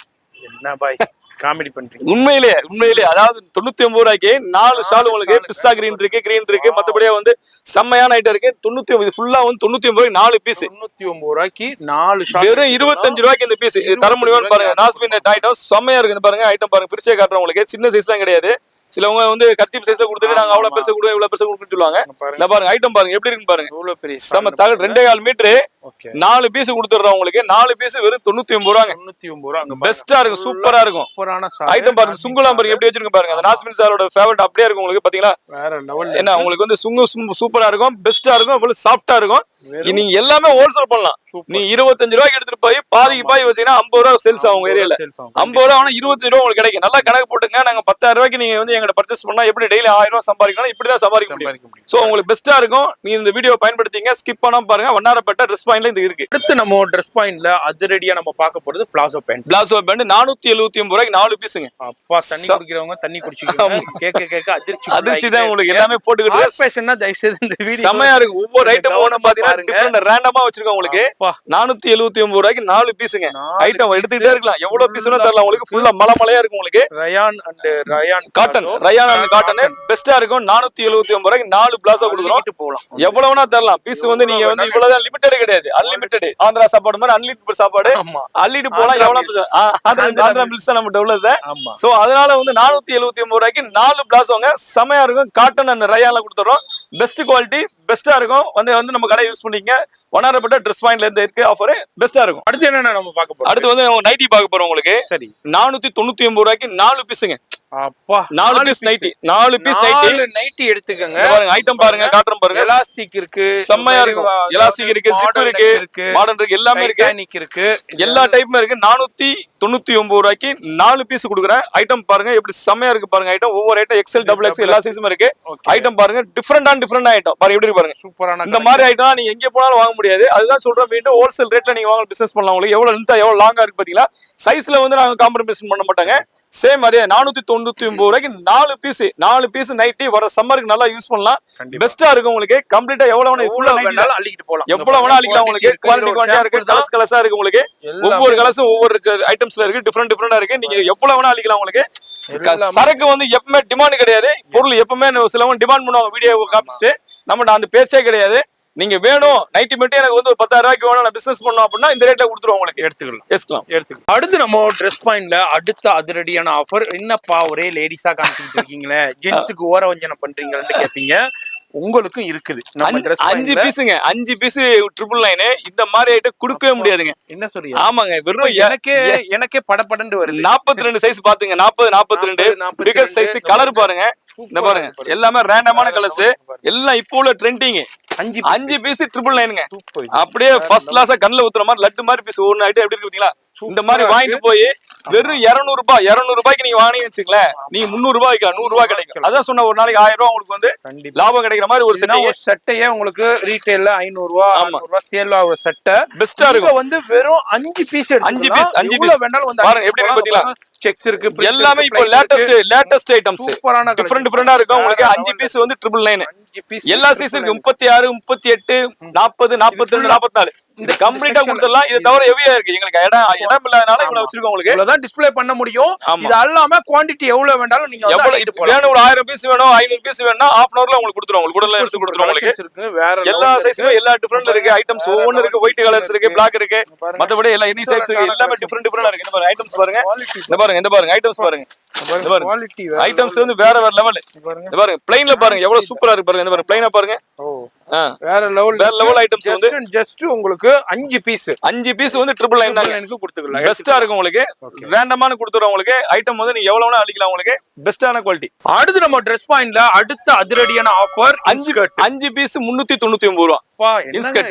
என்ன பாய்? காமெடி பண்றீங்க. உண்மையிலேயே உண்மையிலேயே அதாவது தொண்ணூத்தி ஒன்பது ரூபாய்க்கு நாலு ஷால் உங்களுக்கு பிஸ்ஸா கிரீன் இருக்கு கிரீன் இருக்கு. மத்தபடியே வந்து செம்மையான ஐட்டம் இருக்கு. தொண்ணூத்தி ஒன்பது ஃபுல்லா வந்து தொண்ணூத்தி ஒன்பது ரூபாய்க்கு நாலு பீஸ் தொண்ணூத்தி ஒன்பது ரூபாய்க்கு நாலு ஷாட் வெறும் இருபத்தஞ்சு ரூபாய்க்கு இந்த பீஸ் தர முடியுமான்னு பாருங்க. நாஸ்பின் ஐட்டம் செம்மையா இருக்கு. பாருங்க ஐட்டம் பாருங்க. பிரிச்சே காட்டுறேன் உங்களுக்கு சின்ன சைஸ் தான் கிடையாது. சிலவங்க வந்து கர்ச்சீப் சைஸை கொடுத்துட்டு நாங்க அவ்வளவு பெருசா கொடுவோம் இவ்வளவு பெருசா கொடுக்குன்னு சொல்லுவாங்க. இந்த பாருங்க ஐட்டம் பாருங்க எப்படி இருக்குன்னு பாருங்க. எவ்வளவு பெரிய செம தகடு ரெண்டே கால் மீட்டரு. ஓகே. நாலு பீஸ் கொடுத்துடுறோம் உங்களுக்கு நாலு பீஸ் வெறும் தொண்ணூத்தி ஒன்பது ரூபாங்க. தொண்ணூத்தி ஒன்பது ரூபா பெஸ்டா இருக்கும் சூப்பரா இருக்கும். ஐட்டம் பாருங்க சுங்குலாம் பாருங்க எப்படி வச்சிருக்க பாருங்க. அந்த நாஸ்மின் சாரோட ஃபேவரட் அப்படியே இருக்கும் உங்களுக்கு பாத்தீங்களா? என்ன உங்களுக்கு வந்து சுங்கு சூப்பரா இருக்கும் பெஸ்டா இருக்கும் அவ்வளவு சாஃப்டா இருக்கும். நீங்க எல்லாமே ஹோல்சேல் பண்ணலாம். நீ இருபத்தஞ்சு ரூபாய்க்கு எடுத்துட்டு போய் பாதிக்கு பாதி வச்சீங்கன்னா ஐம்பது ரூபா சேல்ஸ் ஆகும் ஏரியால. ஐம்பது ரூபா ஆனா இருபத்தஞ்சு ரூபா உங்களுக்கு கிடைக்கும். நல்லா கணக்கு போட்டுங்க நாங்க பத்தாயிரம் ரூபாய்க்கு நீங்க வந்து எங்கிட்ட பர்ச்சேஸ் பண்ணா எப்படி டெய்லி ஆயிரம் ரூபாய் சம்பாதிக்கணும் சம்பாதிக்க முடியும். சம்பாதிக்க முடியும். சோ உங்களுக்கு பெஸ்டா இருக்கும். நீங்க இந்த வீடியோ பயன்படுத்திங்க. ஸ்கிப் பண்ணாம பாருங்க. வண்ணாரப்பேட்டை ட்ரெஸ் பாயிண்ட்ல இது இருக்கு. அடுத்து நம்ம ட்ரெஸ் பாயிண்ட்ல அதிரடியா நம்ம பார்க்க போறது பிளாசோ பேண்ட் பிளாசோ பேண்ட் நானூத்தி எழுபத்தி ஒன்பது ரூபாய்க்கு நாலு பீஸுங்க அப்பா தண்ணி குடிக்கிறவங்க தண்ணி குடிச்சுக்கோங்க கேட்க கேட்க அதிர்ச்சி அதிர்ச்சி தான் உங்களுக்கு. எல்லாமே போட்டுக்கிட்டு வீடியோ செமையா இருக்கு. ஒவ்வொரு ஐட்டம் ஒன்று பாத்தீங்கன்னா ரேண்டமா வச்சிருக்கோம் உங்களுக்கு. நானூத்தி எழுபத்தி ஒன்பது ரூபாய்க்கு நாலு பீஸுங்க ஐட்டம். எடுத்துக்கிட்டே இருக்கலாம். எவ்வளவு பீஸ் தரலாம் உங்களுக்கு ஃபுல்லா மலை மலையா இருக்கும் உங்களுக்கு. Rayon and rayon cotton. Rayon cotton பெஸ்டா இருக்கும். நானூத்தி எழுபத்தி ஒன்பது ரூபாய்க்கு நாலு பிளாஸா கொடுக்குறோம். போகலாம். எவ்வளவுனா தரலாம். பீஸ் வந்து நீங்க வந்து இவ்வளவுதான் லிமிட்டட் கிடையாது. அன்லிமிட்டட் ஆந்திரா சாப்பாடு மாதிரி அன்லிமிட்டட் சாப்பாடு. அள்ளிட்டு போலாம் எவ்வளவு ஆந்திரா மில்ஸ் நம்மகிட்ட உள்ளது. சோ அதனால வந்து நானூத்தி எழுபத்தி ஒன்பது ரூபாய்க்கு நாலு பிளாஸோங்க செமையா இருக்கும். காட்டன் அண்ட் ரயான்ல கொடுத்துறோம். பெஸ்ட் குவாலிட்டி பெஸ்டா இருக்கும். வந்து வந்து நம்ம கடை யூஸ் பண்ணிக்க ஒன்னாரப்பட்ட ட்ரெஸ் பாயிண்ட்ல இருந்து இருக்கு ஆஃபர் பெஸ்டா இருக்கும். அடுத்து என்னென்ன நம்ம பார்க்க போறோம்? அடுத்து வந்து நைட்டி பார்க்க போறோம் உங்களுக்கு. சரி. நானூத்தி தொண்ணூத்தி ஒன்பது ரூபாய்க்கு நாலு பீஸுங்க நாலு பீஸ் நைட்டி நாலு பீஸ் நைட்டி நைட்டி எடுத்துக்கங்க. பாருங்க ஐட்டம் பாருங்க காட்டுறோம் பாருங்க. எலாஸ்டிக் இருக்கு செம்மையா இருக்கும். எலாஸ்டிக் இருக்கு. ஜிப் இருக்கு மாடர்ன் இருக்கு எல்லாமே இருக்கு. எல்லா டைப்புமே இருக்கு. நானூத்தி தொண்ணூத்தி ஒன்பது ரூபாய்க்கு நாலு பீஸ் கொடுக்குறேன். ஐட்டம் பாருங்க எப்படி செம்மையா இருக்கு பாருங்க ஐட்டம் ஒவ்வொரு ஐட்டம் எக்ஸல் டபுள் எக்ஸ் எல்லா சைஸும் இருக்கு. ஐட்டம் பாருங்க டிஃப்ரெண்டான டிஃப்ரெண்ட் ஐட்டம் பாருங்க எப்படி பாருங்க. சூப்பரான இந்த மாதிரி ஐட்டம் நீங்க எங்க போனாலும் வாங்க முடியாது. அதுதான் சொல்றேன் மீண்டும் ஹோல்சேல் ரேட்ல நீங்க வாங்க பிசினஸ் பண்ணலாம் உங்களுக்கு. எவ்வளவு லென்த்தா எவ்வளவு லாங்கா இருக்கு பாத்தீங்களா? சைஸ்ல வந்து நாங்க காம்ப்ரமைஸ் பண்ண மாட்டாங்க. சேம் அதே நானூத்தி ஒன்பது ரூபாய்க்கு நாலு பீஸ் நாலு பீஸ் நைட்டி வர சம்மருக்கு நல்லா யூஸ் பண்ணலாம். பெஸ்டா இருக்கும் உங்களுக்கு. கம்ப்ளீட்டா எவ்வளவு அள்ளிக்கிட்டு போலாம். எவ்வளவு வேணா அழிக்கலாம் உங்களுக்கு. குவாலிட்டி குவாலிட்டியா இருக்கு. கலர்ஸ் கலர்ஸா இருக்கு உங்களுக்கு. ஒவ்வொரு கலர்ஸும் ஒவ்வொரு ஐட்டம்ஸ்ல இருக்கு. டிஃப்ரெண்ட் டிஃப்ரெண்டா இருக்கு. நீங்க எவ்வளவு வேணா அழிக்கலாம் உங்களுக்கு. சரக்கு வந்து எப்பவுமே டிமாண்ட் கிடையாது. பொருள் எப்பவுமே சிலவங்க டிமாண்ட் பண்ணுவாங்க. வீடியோ காமிச்சிட்டு. நம்மகிட்ட அந்த பேச்சே கிடையாது. நீங்க வேணும் நைட்டி மட்டும் எனக்கு வந்து ஒரு பத்தாயிரம் ரூபாய்க்கு வேணும் நான் பிசினஸ் பண்ணோம் அப்படின்னா இந்த ரேட்ல கொடுத்துருவோம் உங்களுக்கு. எடுத்துக்கலாம். எடுத்துக்கலாம். எடுத்துக்கலாம். அடுத்து நம்ம ட்ரெஸ் பாயிண்ட்ல அடுத்த அதிரடியான ஆஃபர் என்னப்பா ஒரே லேடிஸா காமிச்சிட்டு இருக்கீங்களே? ஜென்ஸுக்கு ஓர வஞ்சனம் பண்றீங்கன்னு கேட்பீங்க உங்களுக்கும் இருக்குது. அஞ்சு- பீஸுங்க அஞ்சு பீஸ் ட்ரிபிள் நைனு இந்த மாதிரி ஐட்டம் கொடுக்கவே முடியாதுங்க. என்ன சொல்றீங்க? ஆமாங்க வெறும் எனக்கே எனக்கே படபடன்னு வருது. நாற்பத்தி ரெண்டு சைஸ் பாத்துங்க. நாற்பது நாற்பத்தி ரெண்டு 40, பிகர் சைஸ் 42, கலர் பாருங்க. இந்த பாருங்க. எல்லாமே ரேண்டமான கலர்ஸ் எல்லாம் இப்போ உள்ள ட்ரெண்டிங் அஞ்சு அஞ்சு பீஸ் ட்ரிபிள் நைனுங்க அப்படியே ஃபர்ஸ்ட் கிளாஸா கண்ணுல ஊத்துற மாதிரி லட்டு மாதிரி பீஸ் ஒன்னு ஐட்டம் எப்படி இருக்கு பாத்தீங்களா இந்த மாதிரி வாங்கிட்டு போய் வெறும் 200 ரூபாய் 200 ரூபாய்க்கு நீங்க வாங்கினீங்க வச்சுங்களேன் நீங்க முந்நூறு ரூபாய்க்கு நூறு ரூபாய் கிடைக்கும். அதான் சொன்ன ஒரு நாளைக்கு ஆயிரம் ரூபாய் உங்களுக்கு வந்து லாபம் கிடைக்கிற மாதிரி ஒரு ஒரு சட்டையே உங்களுக்கு ரீட்டைல்ல ஐநூறு ரூபா ஆமா. ஆமா ரூபா சேல் ஆகுற சட்டை பெஸ்டா இருக்கும். வந்து வெறும் அஞ்சு பீஸ் அஞ்சு piece, அஞ்சு piece. வேணாலும் வந்து பாருங்க, எப்படி பாத்தீங்களா? செக்ஸ் இருக்கு எல்லாமே இப்போ லேட்டஸ்ட். லேட்டஸ்ட் ஐட்டம்ஸ் சூப்பரான டிஃப்ரெண்ட் டிஃப்ரெண்டா இருக்கும் உங்களுக்கு அஞ்சு பீஸ் வந்து ட்ரிபிள் நைன் எல்லா. இருக்கு முப்பத்தி ஆறு முப்பத்தி எட்டு நாற்பது நாற்பத்தி ரெண்டு நாற்பத்தி நாலு. இந்த கம்ப்ளீட்டா. கொடுத்துடலாம். இதை தவிர ஹெவியா இருக்கு. எங்களுக்கு இடம் இடம் இல்லாதனால இவ்வளவு வச்சிருக்கோம் உங்களுக்கு. இவ்வளவுதான் டிஸ்ப்ளே பண்ண முடியும். இது அல்லாம குவாண்டிட்டி எவ்வளவு வேண்டாலும் நீங்க எவ்வளவு. வேணும் ஒரு ஆயிரம் பீஸ் வேணும் ஐநூறு பீஸ் வேணும்னா ஹாஃப் அன் அவர்ல உங்களுக்கு கொடுத்துருவோம். உங்களுக்கு உடல்ல எடுத்து கொடுத்துருவோம் உங்களுக்கு. வேற எல்லா இருக்கு. எல்லா டிஃபரெண்ட் இருக்கு. ஐட்டம்ஸ் வேற ஒவ்வொன்று இருக்கு. ஒயிட் கலர்ஸ் இருக்கு. பிளாக் இருக்கு. மத்தபடி எல்லா எனி சைஸ் இருக்கு எல்லாமே டிஃபரெண்ட் டிஃபரெண்டா இருக்கு. இந்த ஐட்டம்ஸ் பாருங்க. இந்த பாருங்க இந்த பாருங்க ஐட்டம்ஸ் பாருங்க பாருங்க. ஐட்டம்ஸ் வந்து வேற வேற லெவல் பாருங்க பாருங்க பிளைன்ல பாருங்க எவ்வளவு சூப்பரா இருக்கு பாருங்க இந்த பாருங்க பிளைனா பாருங்க. வேற லெவல் வேற level items வந்து. ஜஸ்ட் உங்களுக்கு அஞ்சு பீஸ் அஞ்சு பீஸ் வந்து ட்ரிபிள் தாங்க. எனக்கு கொடுத்துக்கலாம். பெஸ்டா இருக்கும் உங்களுக்கு. ரேண்டமான கொடுத்துறோம் உங்களுக்கு ஐட்டம் வந்து நீங்க எவ்வளவு அழிக்கலாம் உங்களுக்கு. பெஸ்டான குவாலிட்டி அடுத்து நம்ம ட்ரெஸ் பாயிண்ட்ல அடுத்த அதிரடியான ஆஃபர் அஞ்சு அஞ்சு பீஸ் முன்னூத்தி தொண்ணூத்தி ஒன்பது ரூபா. என்னங்க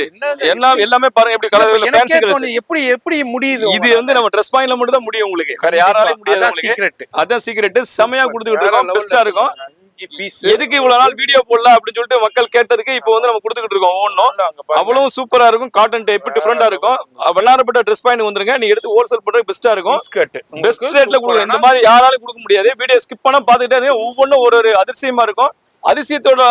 எல்லாம் எல்லாமே பாருங்க எப்படி கலர் ஃபேன்சி எப்படி எப்படி முடியுது இது வந்து நம்ம ட்ரெஸ் பாயிண்ட்ல மட்டும் தான் முடியும் உங்களுக்கு. வேற யாராலையும் முடியாது உங்களுக்கு. சீக்ரெட் அதான் சீக்ரெட் செமையா கொடுத்துக்கிட்டு இருக்கோம். பெஸ்டா இருக்கும். எதுக்கு இவ்வளவு நாள் வீடியோ போடல அப்படின்னு சொல்லிட்டு மக்கள் கேட்டதுக்கு இப்போ வந்து நம்ம கொடுத்துக்கிட்டு இருக்கோம். ஒவ்வொன்றும் அவ்வளவு சூப்பரா இருக்கும். காட்டன் டைப் டிஃப்ரெண்டா இருக்கும். வெள்ளாரப்பட்ட ட்ரெஸ் பாயிண்ட் வந்துருங்க. நீங்க எடுத்து ஹோல்சேல் பண்றது பெஸ்டா இருக்கும். பெஸ்ட் ரேட்ல கொடுக்குறோம் இந்த மாதிரி யாராலும் கொடுக்க முடியாது. வீடியோ ஸ்கிப் பண்ணா பாத்துக்கிட்டே ஒவ்வொன்றும் ஒரு ஒரு அதிசயமா இருக்கும். அதிசயத்தோட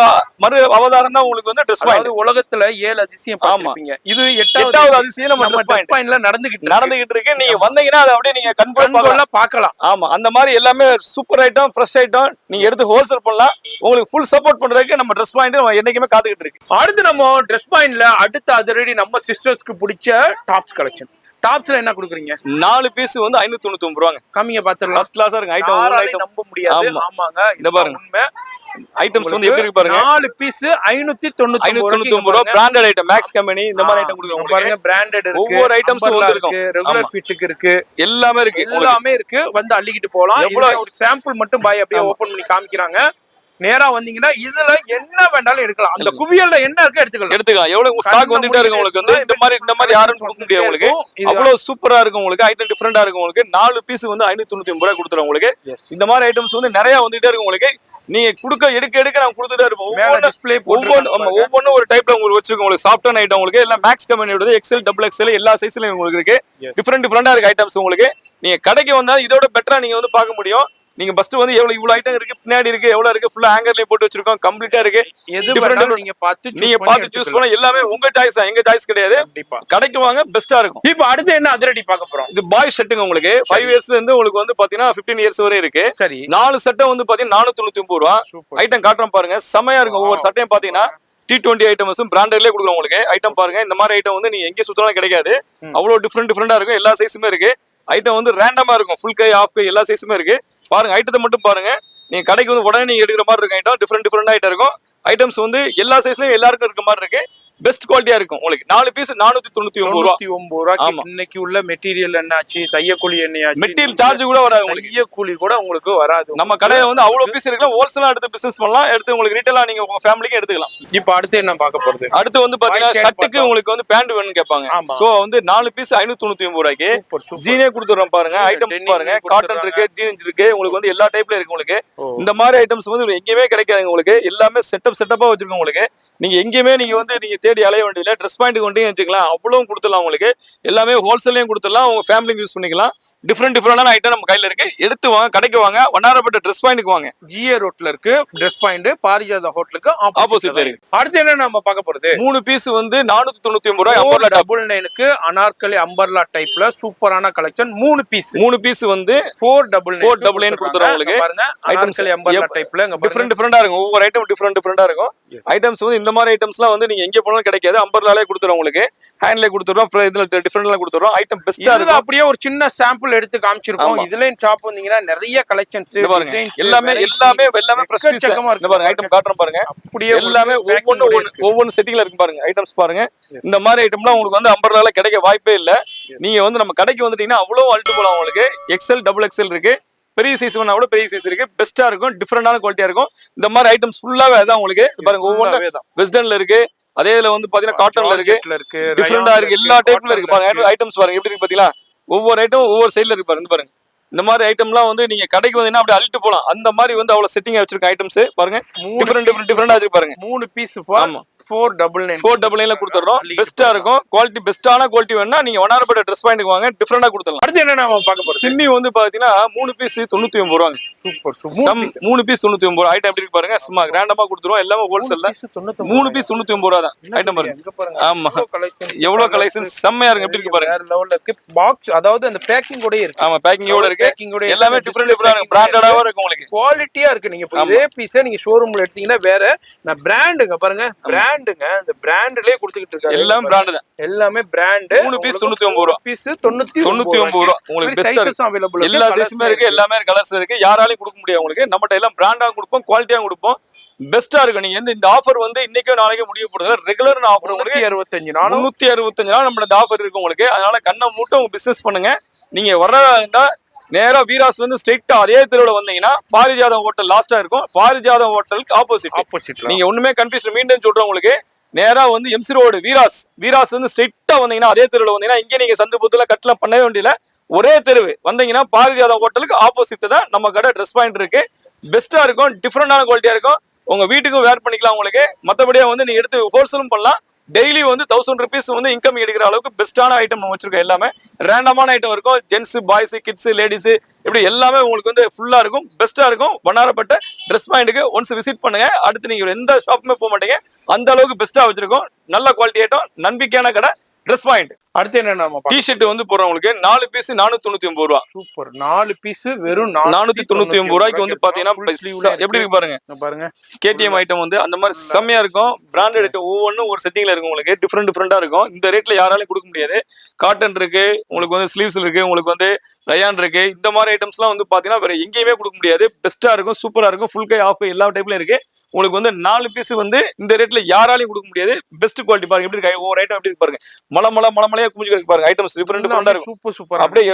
மறு அவதாரம் தான் உங்களுக்கு வந்து ட்ரெஸ் பாயிண்ட் உலகத்துல ஏழு அதிசயம் பார்த்திருப்பீங்க. இது எட்டாவது அதிசயம். நம்ம நம்ம ட்ரெஸ் ட்ரெஸ் பாயிண்ட் பாயிண்ட்ல நடந்துகிட்டு நடந்துகிட்டு இருக்கு. நீங்க வந்தீங்கன்னா அதை அப்படியே நீங்க கண்கொள்ள பார்க்கலாம். ஆமா. அந்த மாதிரி எல்லாமே சூப்பர் ஐட்டம் ஃப்ரெஷ் ஐட்டம் நீங்க எடுத்து ஹோல்சேல் பண்ணலாம். உங்களுக்கு ஃபுல் சப்போர்ட் பண்றதுக்கு நம்ம ட்ரெஸ் பாயிண்ட் என்னைக்குமே காத்துக்கிட்டு இருக்கு. அடுத்து நம்ம ட்ரெஸ் பாயிண்ட்ல அடுத்த அதிரடி நம்ம சிஸ்டர்ஸ்க்கு பிடிச்ச டாப்ஸ் கலெக்ஷன் டாப்ஸ்ல என்ன கொடுக்குறீங்க? நாலு பீஸ் வந்து ஐநூத்தி தொண்ணூத்தி ஒன்பது ரூபாங்க. கம்மியா பாத்துடலாம். ஃபர்ஸ்ட் கிளாஸா இருக்கு ஐட்டம் நம்ப முடியாது. ஆமா. ஆமாங்க. இந்த பாருங்க. உண்மை. ஐட்டம்ஸ் வந்து எப்படி இருக்கு பாருங்க. நாலு பீஸ் ஐநூத்தி தொண்ணூத்தி ஐநூத்தி தொண்ணூத்தி ஒன்பது ரூபா பிராண்டட் ஐட்டம் மேக்ஸ் கம்பெனி இந்த மாதிரி ஐட்டம் கொடுக்குறோம் பாருங்க பிராண்டட் இருக்கு. ஒவ்வொரு உம் வந்து இருக்கும். ரெகுலர். ஃபிட்டுக்கு இருக்கு. எல்லாமே இருக்கு. எல்லாமே இருக்கு. வந்து அள்ளிக்கிட்டு போலாம் எவ்வளவு ஒரு சாம்பிள் மட்டும் பாய் அப்படியே. ஓபன் பண்ணி காமிக்கிறாங்க. நேரா வந்தீங்கன்னா இதுல என்ன வேண்டாலும் எடுக்கலாம். அந்த குவியல்ல என்ன இருக்கு எடுத்துக்கலாம். எடுத்துக்கலாம். எவ்வளவு ஸ்டாக் வந்துட்டே இருக்கு உங்களுக்கு வந்து? இந்த மாதிரி இந்த மாதிரி யாரும் கொடுக்க முடியாது உங்களுக்கு. அவ்வளவு சூப்பரா இருக்கும் உங்களுக்கு. ஐட்டம் டிஃபரெண்டா இருக்கும் உங்களுக்கு. நாலு பீஸ் வந்து ஐநூத்தி தொண்ணூத்தி ஒன்பது ரூபாய் கொடுத்துரும் உங்களுக்கு. இந்த மாதிரி ஐட்டம்ஸ் வந்து நிறைய வந்துட்டே இருக்கும் உங்களுக்கு. நீங்க கொடுக்க எடுக்க எடுக்க நான் கொடுத்துட்டே இருப்போம். டிஸ்ப்ளே ஒவ்வொன்று ஒவ்வொன்றும் ஒரு டைப்ல உங்களுக்கு வச்சிருக்கோம். உங்களுக்கு சாஃப்டான ஐட்டம் உங்களுக்கு. எல்லாம் மேக்ஸ் கம்பெனியோட எக்ஸல் டபுள் எக்ஸல் எல்லா சைஸ்லயும் உங்களுக்கு இருக்கு. டிஃப்ரெண்ட் டிஃப்ரெண்டா இருக்கு ஐட்டம்ஸ் உங்களுக்கு. நீங்க கடைக்கு வந்தா இதோட பெட்டரா நீங்க வந்து பார்க்க முடியும். நீங்க ஃபர்ஸ்ட் வந்து எவ்வளவு இவ்வளவு ஐட்டம் இருக்கு பின்னாடி இருக்கு எவ்வளவு இருக்கு ஃபுல்லா ஹேங்கர்லயே போட்டு வச்சிருக்கோம் கம்ப்ளீட்டா இருக்கு. different- நீங்க பார்த்து நீங்க பார்த்து சூஸ். பண்ண எல்லாமே உங்க சாய்ஸ் தான். எங்க சாய்ஸ் கிடையாது. கடைக்கு வாங்க பெஸ்டா இருக்கும். இப்போ அடுத்து என்ன அதிரடி பார்க்க போறோம்? இது பாய் செட்டுங்க உங்களுக்கு. ஃபைவ் இயர்ஸ்ல இருந்து உங்களுக்கு வந்து பாத்தீங்கன்னா 15 இயர்ஸ் வரை இருக்கு. சரி. நாலு சட்டை வந்து பாத்தீங்கன்னா நானூத்தி தொண்ணூத்தி ஒன்பது ரூபா. ஐட்டம் காட்டுறோம் பாருங்க. செமையா இருக்கும். ஒவ்வொரு சட்டையும் பாத்தீங்கன்னா டி டுவெண்ட்டி ஐட்டம்ஸும் பிராண்டட்லேயே கொடுக்குறோம் உங்களுக்கு. ஐட்டம் பாருங்க. இந்த மாதிரி ஐட்டம் வந்து நீங்க எங்கே சுத்தலாம் கிடைக்காது. ம். அவ்வளவு டிஃப்ரெண்ட் டிஃப்ரெண்டா இருக்கும். எல்லா சைஸுமே இருக்கு. ஐட்டம் வந்து ரேண்டமா இருக்கும். ஃபுல் கை ஆஃப் கை எல்லா சைஸுமே இருக்கு. பாருங்க ஐட்டத்தை மட்டும் பாருங்க. நீங்க கடைக்கு வந்து உடனே நீங்க எடுக்கிற மாதிரி இருக்கும். ஐட்டம் டிஃப்ரெண்ட் டிஃப்ரெண்ட் ஐட்டம் இருக்கும். ஐட்டம்ஸ் வந்து எல்லா சைஸ்லயும் எல்லாருக்கும் இருக்க மாதிரி இருக்கு. பெஸ்ட் குவாலிட்டியா இருக்கும் உங்களுக்கு. நாலு பீஸ் நானூத்தி தொண்ணூத்தி ஒன்பது ரூபா. ஒன்பது ரூபாய்க்கு ஆமா. இன்னைக்கு உள்ள மெட்டீரியல் என்னாச்சு? தையக்கூலி எண்ணெயாச்சு? மெட்டீரியல் சார்ஜ் கூட வராது உங்களுக்கு. தையக்கூலி கூட உங்களுக்கு வராது. நம்ம கடையில வந்து அவ்வளவு பீஸ் இருக்கலாம் ஹோல்சேலா எடுத்து பிசினஸ் பண்ணலாம். எடுத்து உங்களுக்கு ரீட்டைலா நீங்க உங்க ஃபேமிலிக்கு எடுத்துக்கலாம். இப்போ அடுத்து என்ன பார்க்க போறது? அடுத்து வந்து பாத்தீங்கன்னா ஷர்ட்டுக்கு. உங்களுக்கு வந்து பேண்ட் வேணும்னு கேட்பாங்க. சோ வந்து நாலு பீஸ் ஐநூத்தி தொண்ணூத்தி ஒன்பது ரூபாய்க்கு. ஜீனே கொடுத்துறோம் பாருங்க. ஐட்டம்ஸ் பாருங்க. காட்டன் இருக்கு ஜீன்ஸ் இருக்கு. உங்களுக்கு வந்து எல்லா டைப்ல இருக்கு உங்களுக்கு. இந்த மாதிரி ஐட்டம்ஸ் வந்து எங்கேயுமே கிடைக்காதுங்க உங்களுக்கு. எல்லாமே செட்டப் செட்டப்பா வச்சிருக்கோம் உங்களுக்கு. நீங்க எங்கேயுமே நீங்க வந்து நீங்க தேடி அலைய வேண்டியதில்ல. ட்ரெஸ் பாயிண்ட் கொண்டு வச்சுக்கலாம் அவ்வளவு கொடுத்துடலாம் உங்களுக்கு. எல்லாமே ஹோல்சேலையும் கொடுத்துடலாம். உங்க ஃபேமிலிக்கு யூஸ் பண்ணிக்கலாம். டிஃப்ரெண்ட் டிஃப்ரெண்டான ஐட்டம் நம்ம கையில இருக்கு. எடுத்து வாங்க கடைக்கு வாங்க. வண்ணாரப்பட்ட ட்ரெஸ் பாயிண்ட்க்கு வாங்க. ஜிஏ ரோட்ல இருக்கு. ட்ரெஸ் பாயிண்ட் பாரிஜாத ஹோட்டலுக்கு ஆப்போசிட் இருக்கு. அடுத்து என்ன நம்ம பார்க்க போறது? மூணு பீஸ் வந்து நானூத்தி தொண்ணூத்தி ஒன்பது ரூபாய் டாப் டபுள் நைனுக்கு அனார்கலி அம்பர்லா டைப்ல சூப்பரான கலெக்ஷன் மூணு பீஸ் மூணு பீஸ் வந்து four double Four double nine கொடுத்துறோம் உங்களுக்கு. டைப்ல இங்க டிஃப்ரெண்ட் டிஃப்ரெண்டா இருக்கும். ஒவ்வொரு ஐட்டம் டிஃப்ரெண்ட் டிஃப்ரெண்டா இருக்கும். ஐட்டம்ஸ் வந்து இந்த மாதிரி ஐட்டம்ஸ்லாம் வந்து நீங்க எங்க போனாலும் கிடைக்காது. அம்பர்லாலே கொடுத்துறோம் உங்களுக்கு. ஹேண்ட்ல கொடுத்துறோம் இதுல டிஃப்ரெண்ட்ல கொடுத்துறோம் ஐட்டம் பெஸ்டா இதுல இருக்கும். அப்படியே ஒரு சின்ன சாம்பிள் எடுத்து காமிச்சிருக்கோம். இதுலயும் ஷாப் வந்தீங்கன்னா நிறைய கலெக்ஷன்ஸ் பாருங்க. எல்லாமே எல்லாமே எல்லாமே பீஸ் இந்த பாருங்க. ஐட்டம் காட்டுறோம் பாருங்க. அப்படியே எல்லாமே ஒவ்வொன்னு ஒவ்வொன்னு ஒவ்வொன்னு செட்டிங்ல இருக்கு பாருங்க. ஐட்டம்ஸ் பாருங்க. இந்த மாதிரி ஐட்டம்லாம் உங்களுக்கு வந்து அம்பர்லால கிடைக்க வாய்ப்பே இல்ல. நீங்க வந்து நம்ம கடைக்கு வந்துட்டீங்கன்னா அவ்வளவு அல்ட்டு போலாம் உங்களுக்கு. எக்ஸல் டபுள் எக்ஸல் இருக்கு. பெரிய சைஸ் வேணா கூட பெரிய சைஸ் இருக்கு. பெஸ்டா இருக்கும் டிஃப்ரெண்டான குவாலிட்டியா இருக்கும். இந்த மாதிரி ஐட்டம்ஸ் ஃபுல்லாவே அதான் உங்களுக்கு. பாருங்க ஒவ்வொன்னு வெஸ்டர்ன்ல இருக்கு. அதே இதுல வந்து பாத்தீங்கன்னா காட்டன்ல இருக்கு. டிஃப்ரெண்டா இருக்கு எல்லா டைப்ல இருக்கு. பாருங்க ஐட்டம்ஸ் பாருங்க எப்படி இருக்கு பாத்தீங்களா? ஒவ்வொரு ஐட்டம் ஒவ்வொரு சைடுல இருக்கு பாருங்க இந்த பாருங்க. இந்த மாதிரி ஐட்டம்லாம் வந்து நீங்க கடைக்கு வந்தீங்கன்னா அப்படியே அள்ளிட்டு போலாம். அந்த மாதிரி வந்து அவ்வளவு செட்டிங் வச்சிருக்க ஐட்டம்ஸ் பாருங்க. டிஃப்ரெண்ட் டிஃப்ரெண்ட் டிஃப்ரெண்டா இருக்கு பாருங்க. மூணு பீஸ் ஆமா. Four double nine four double நைன்ல கொடுத்துறோம். பெஸ்டா இருக்கும். குவாலிட்டி பெஸ்டான குவாலிட்டி வேணா நீங்க வண்ணாரப்பட்ட ட்ரெஸ் பாயிண்ட்க்கு வாங்க. டிஃப்ரெண்டா கொடுத்துடலாம். அடுத்து என்ன நம்ம பார்க்க போறோம் சிம்மி வந்து பாத்தீங்கன்னா மூணு பீஸ் தொண்ணூத்தி ஒன்பது ரூபாங்க. சூப்பர் மூணு பீஸ் தொண்ணூத்தி ஒன்பது ரூபா ஐட்டம் எப்படி இருக்கு பாருங்க. சும்மா கிராண்டமா கொடுத்துருவோம். எல்லாமே ஹோல்சேல் தான். மூணு பீஸ் தொண்ணூத்தி ஒன்பது ரூபா தான். ஐட்டம் பாருங்க. ஆமா. கலெக்ஷன் எவ்வளவு கலெக்ஷன் செம்மையா இருக்கு. எப்படி இருக்கு பாருங்க. இருக்கு. பாக்ஸ் அதாவது அந்த பேக்கிங் கூட இருக்கு. ஆமா பேக்கிங்கோட இருக்கு. இருக்கு. எல்லாமே டிஃப்ரெண்ட் டிஃப்ரெண்ட் பிராண்டடாவும் இருக்கு. உங்களுக்கு. குவாலிட்டியா இருக்கு. நீங்க இதே பீஸ நீங்க ஷோரூம்ல எடுத்தீங்கன்னா வேற நான் பிராண்டுங்க பாருங்க. பிராண்டுங்க இந்த பிராண்ட்லயே கொடுத்துக்கிட்டு இருக்காரு. எல்லாம் பிராண்ட் தான். எல்லாமே பிராண்ட் மூணு piece 99 ரூபா. பீஸ் தொண்ணூத்தி தொண்ணூத்தி ஒன்பது ரூபா. உங்களுக்கு பெஸ்டா இருக்கு. அவைலபிள் எல்லா சைஸுமே இருக்கு. எல்லாமே கலர்ஸ் இருக்கு. யாராலையும் கொடுக்க முடியாது உங்களுக்கு. நம்மகிட்ட எல்லாம் பிராண்டா கொடுப்போம் குவாலிட்டியா கொடுப்போம். பெஸ்டா இருக்கும் நீங்க இந்த ஆஃபர் வந்து இன்னைக்கோ நாளைக்கோ முடிய போடுறது ரெகுலர் ஆஃபர் உங்களுக்கு அறுபத்தஞ்சு நாளும். முன்னூத்தி அறுபத்தஞ்சு நாள் நம்மளோட ஆஃபர் இருக்கு உங்களுக்கு. அதனால கண்ணை மூட்டும் உங்க பிசினஸ் பண்ணுங்க. நீங்க வர்றதா இருந்தா நேரா வீராஸ்ல இருந்து ஸ்ட்ரெயிட்டா அதே தெருவுல வந்தீங்கன்னா பாரிஜாதம் ஹோட்டல் லாஸ்டா இருக்கும். பாரிஜாதம் ஹோட்டலுக்கு ஆப்போசிட் ஆப்போசிட்ல நீங்க ஒண்ணுமே கன்ஃபியூஷன் மீண்டும் சொல்றேன் உங்களுக்கு. நேரா வந்து எம்சி ரோடு வீராஸ். வீராஸ் வந்து ஸ்ட்ரெயிட்டா வந்தீங்கன்னா அதே தெருவுல வந்தீங்கன்னா இங்க நீங்க சந்து புத்துல கட்டலாம் பண்ணவே வேண்டியல ஒரே தெருவு. வந்தீங்கன்னா பாரிஜாதம் ஹோட்டலுக்கு ஆப்போசிட் தான் நம்ம கடை ட்ரெஸ் பாயிண்ட் இருக்கு. பெஸ்டா இருக்கும் டிஃப்ரெண்டான குவாலிட்டியா இருக்கும். உங்க வீட்டுக்கும் வேர் பண்ணிக்கலாம் உங்களுக்கு. மற்றபடியாக வந்து நீங்க எடுத்து ஹோல்சேலும் பண்ணலாம். டெய்லி வந்து தௌசண்ட் ருபீஸ் வந்து இன்கம் எடுக்கிற அளவுக்கு பெஸ்ட்டான ஐட்டம் நம்ம வச்சிருக்கோம் எல்லாமே. ரேண்டமான ஐட்டம் இருக்கும். ஜென்ஸ் பாய்ஸ் கிட்ஸ் லேடிஸ் இப்படி எல்லாமே உங்களுக்கு வந்து ஃபுல்லாக இருக்கும். பெஸ்ட்டாக இருக்கும். வண்ணாரப்பட்ட ட்ரெஸ் பாயிண்ட்டுக்கு ஒன்ஸ் விசிட் பண்ணுங்க. அடுத்து நீங்கள் எந்த ஷாப்புமே போக மாட்டீங்க. அந்த அளவுக்கு பெஸ்ட்டாக வச்சிருக்கோம். நல்ல குவாலிட்டி ஐட்டம் நம்பிக்கையான கடை. ட்ரெஸ் பாயிண்ட் அடுத்து என்ன நம்ம டி ஷர்ட் வந்து போடுறவங்களுக்கு நாலு பீஸ் நானூத்தி தொண்ணூத்தி ஒன்பது ரூபா. சூப்பர் நாலு பீஸ் வெறும் நானூத்தி தொண்ணூத்தி ஒன்பது ரூபாய்க்கு வந்து பாத்தீங்கன்னா எப்படி இருக்கு பாருங்க. பாருங்க. கேடிஎம் ஐட்டம் வந்து அந்த மாதிரி செம்மையா இருக்கும். பிராண்டட் ஐட்டம் ஒவ்வொன்றும் ஒரு செட்டிங்ல இருக்கும் உங்களுக்கு. டிஃப்ரெண்ட் டிஃப்ரெண்டா இருக்கும். இந்த ரேட்ல யாராலையும் கொடுக்க முடியாது. காட்டன் இருக்கு உங்களுக்கு வந்து ஸ்லீவ்ஸ் இருக்கு உங்களுக்கு வந்து ரயான் இருக்கு. இந்த மாதிரி ஐட்டம்ஸ்லாம் வந்து பாத்தீங்கன்னா வேற எங்கேயுமே கொடுக்க முடியாது. பெஸ்டா இருக்கும் சூப்பரா இருக்கும். ஃபுல் கை ஆஃப் எல்லா டைப்லயும் இருக்கு. உங்களுக்கு வந்து நாலு பீஸ் வந்து இந்த ரேட்ல யாராலையும் கொடுக்க முடியாது. பெஸ்ட் குவாலிட்டி பாருங்க. எப்படி இருக்கு? ஒவ்வொரு ஐட்டம் எப்படி இருக்கு பாருங்க. மலை மலை மலை மலையா குமிஞ்சு கிடக்கு பாருங்க. ஐட்டம்ஸ் டிஃப்ரெண்ட் டிஃப்ரெண்டா இருக்கும். சூப்பர் சூப்பர் அப்படியே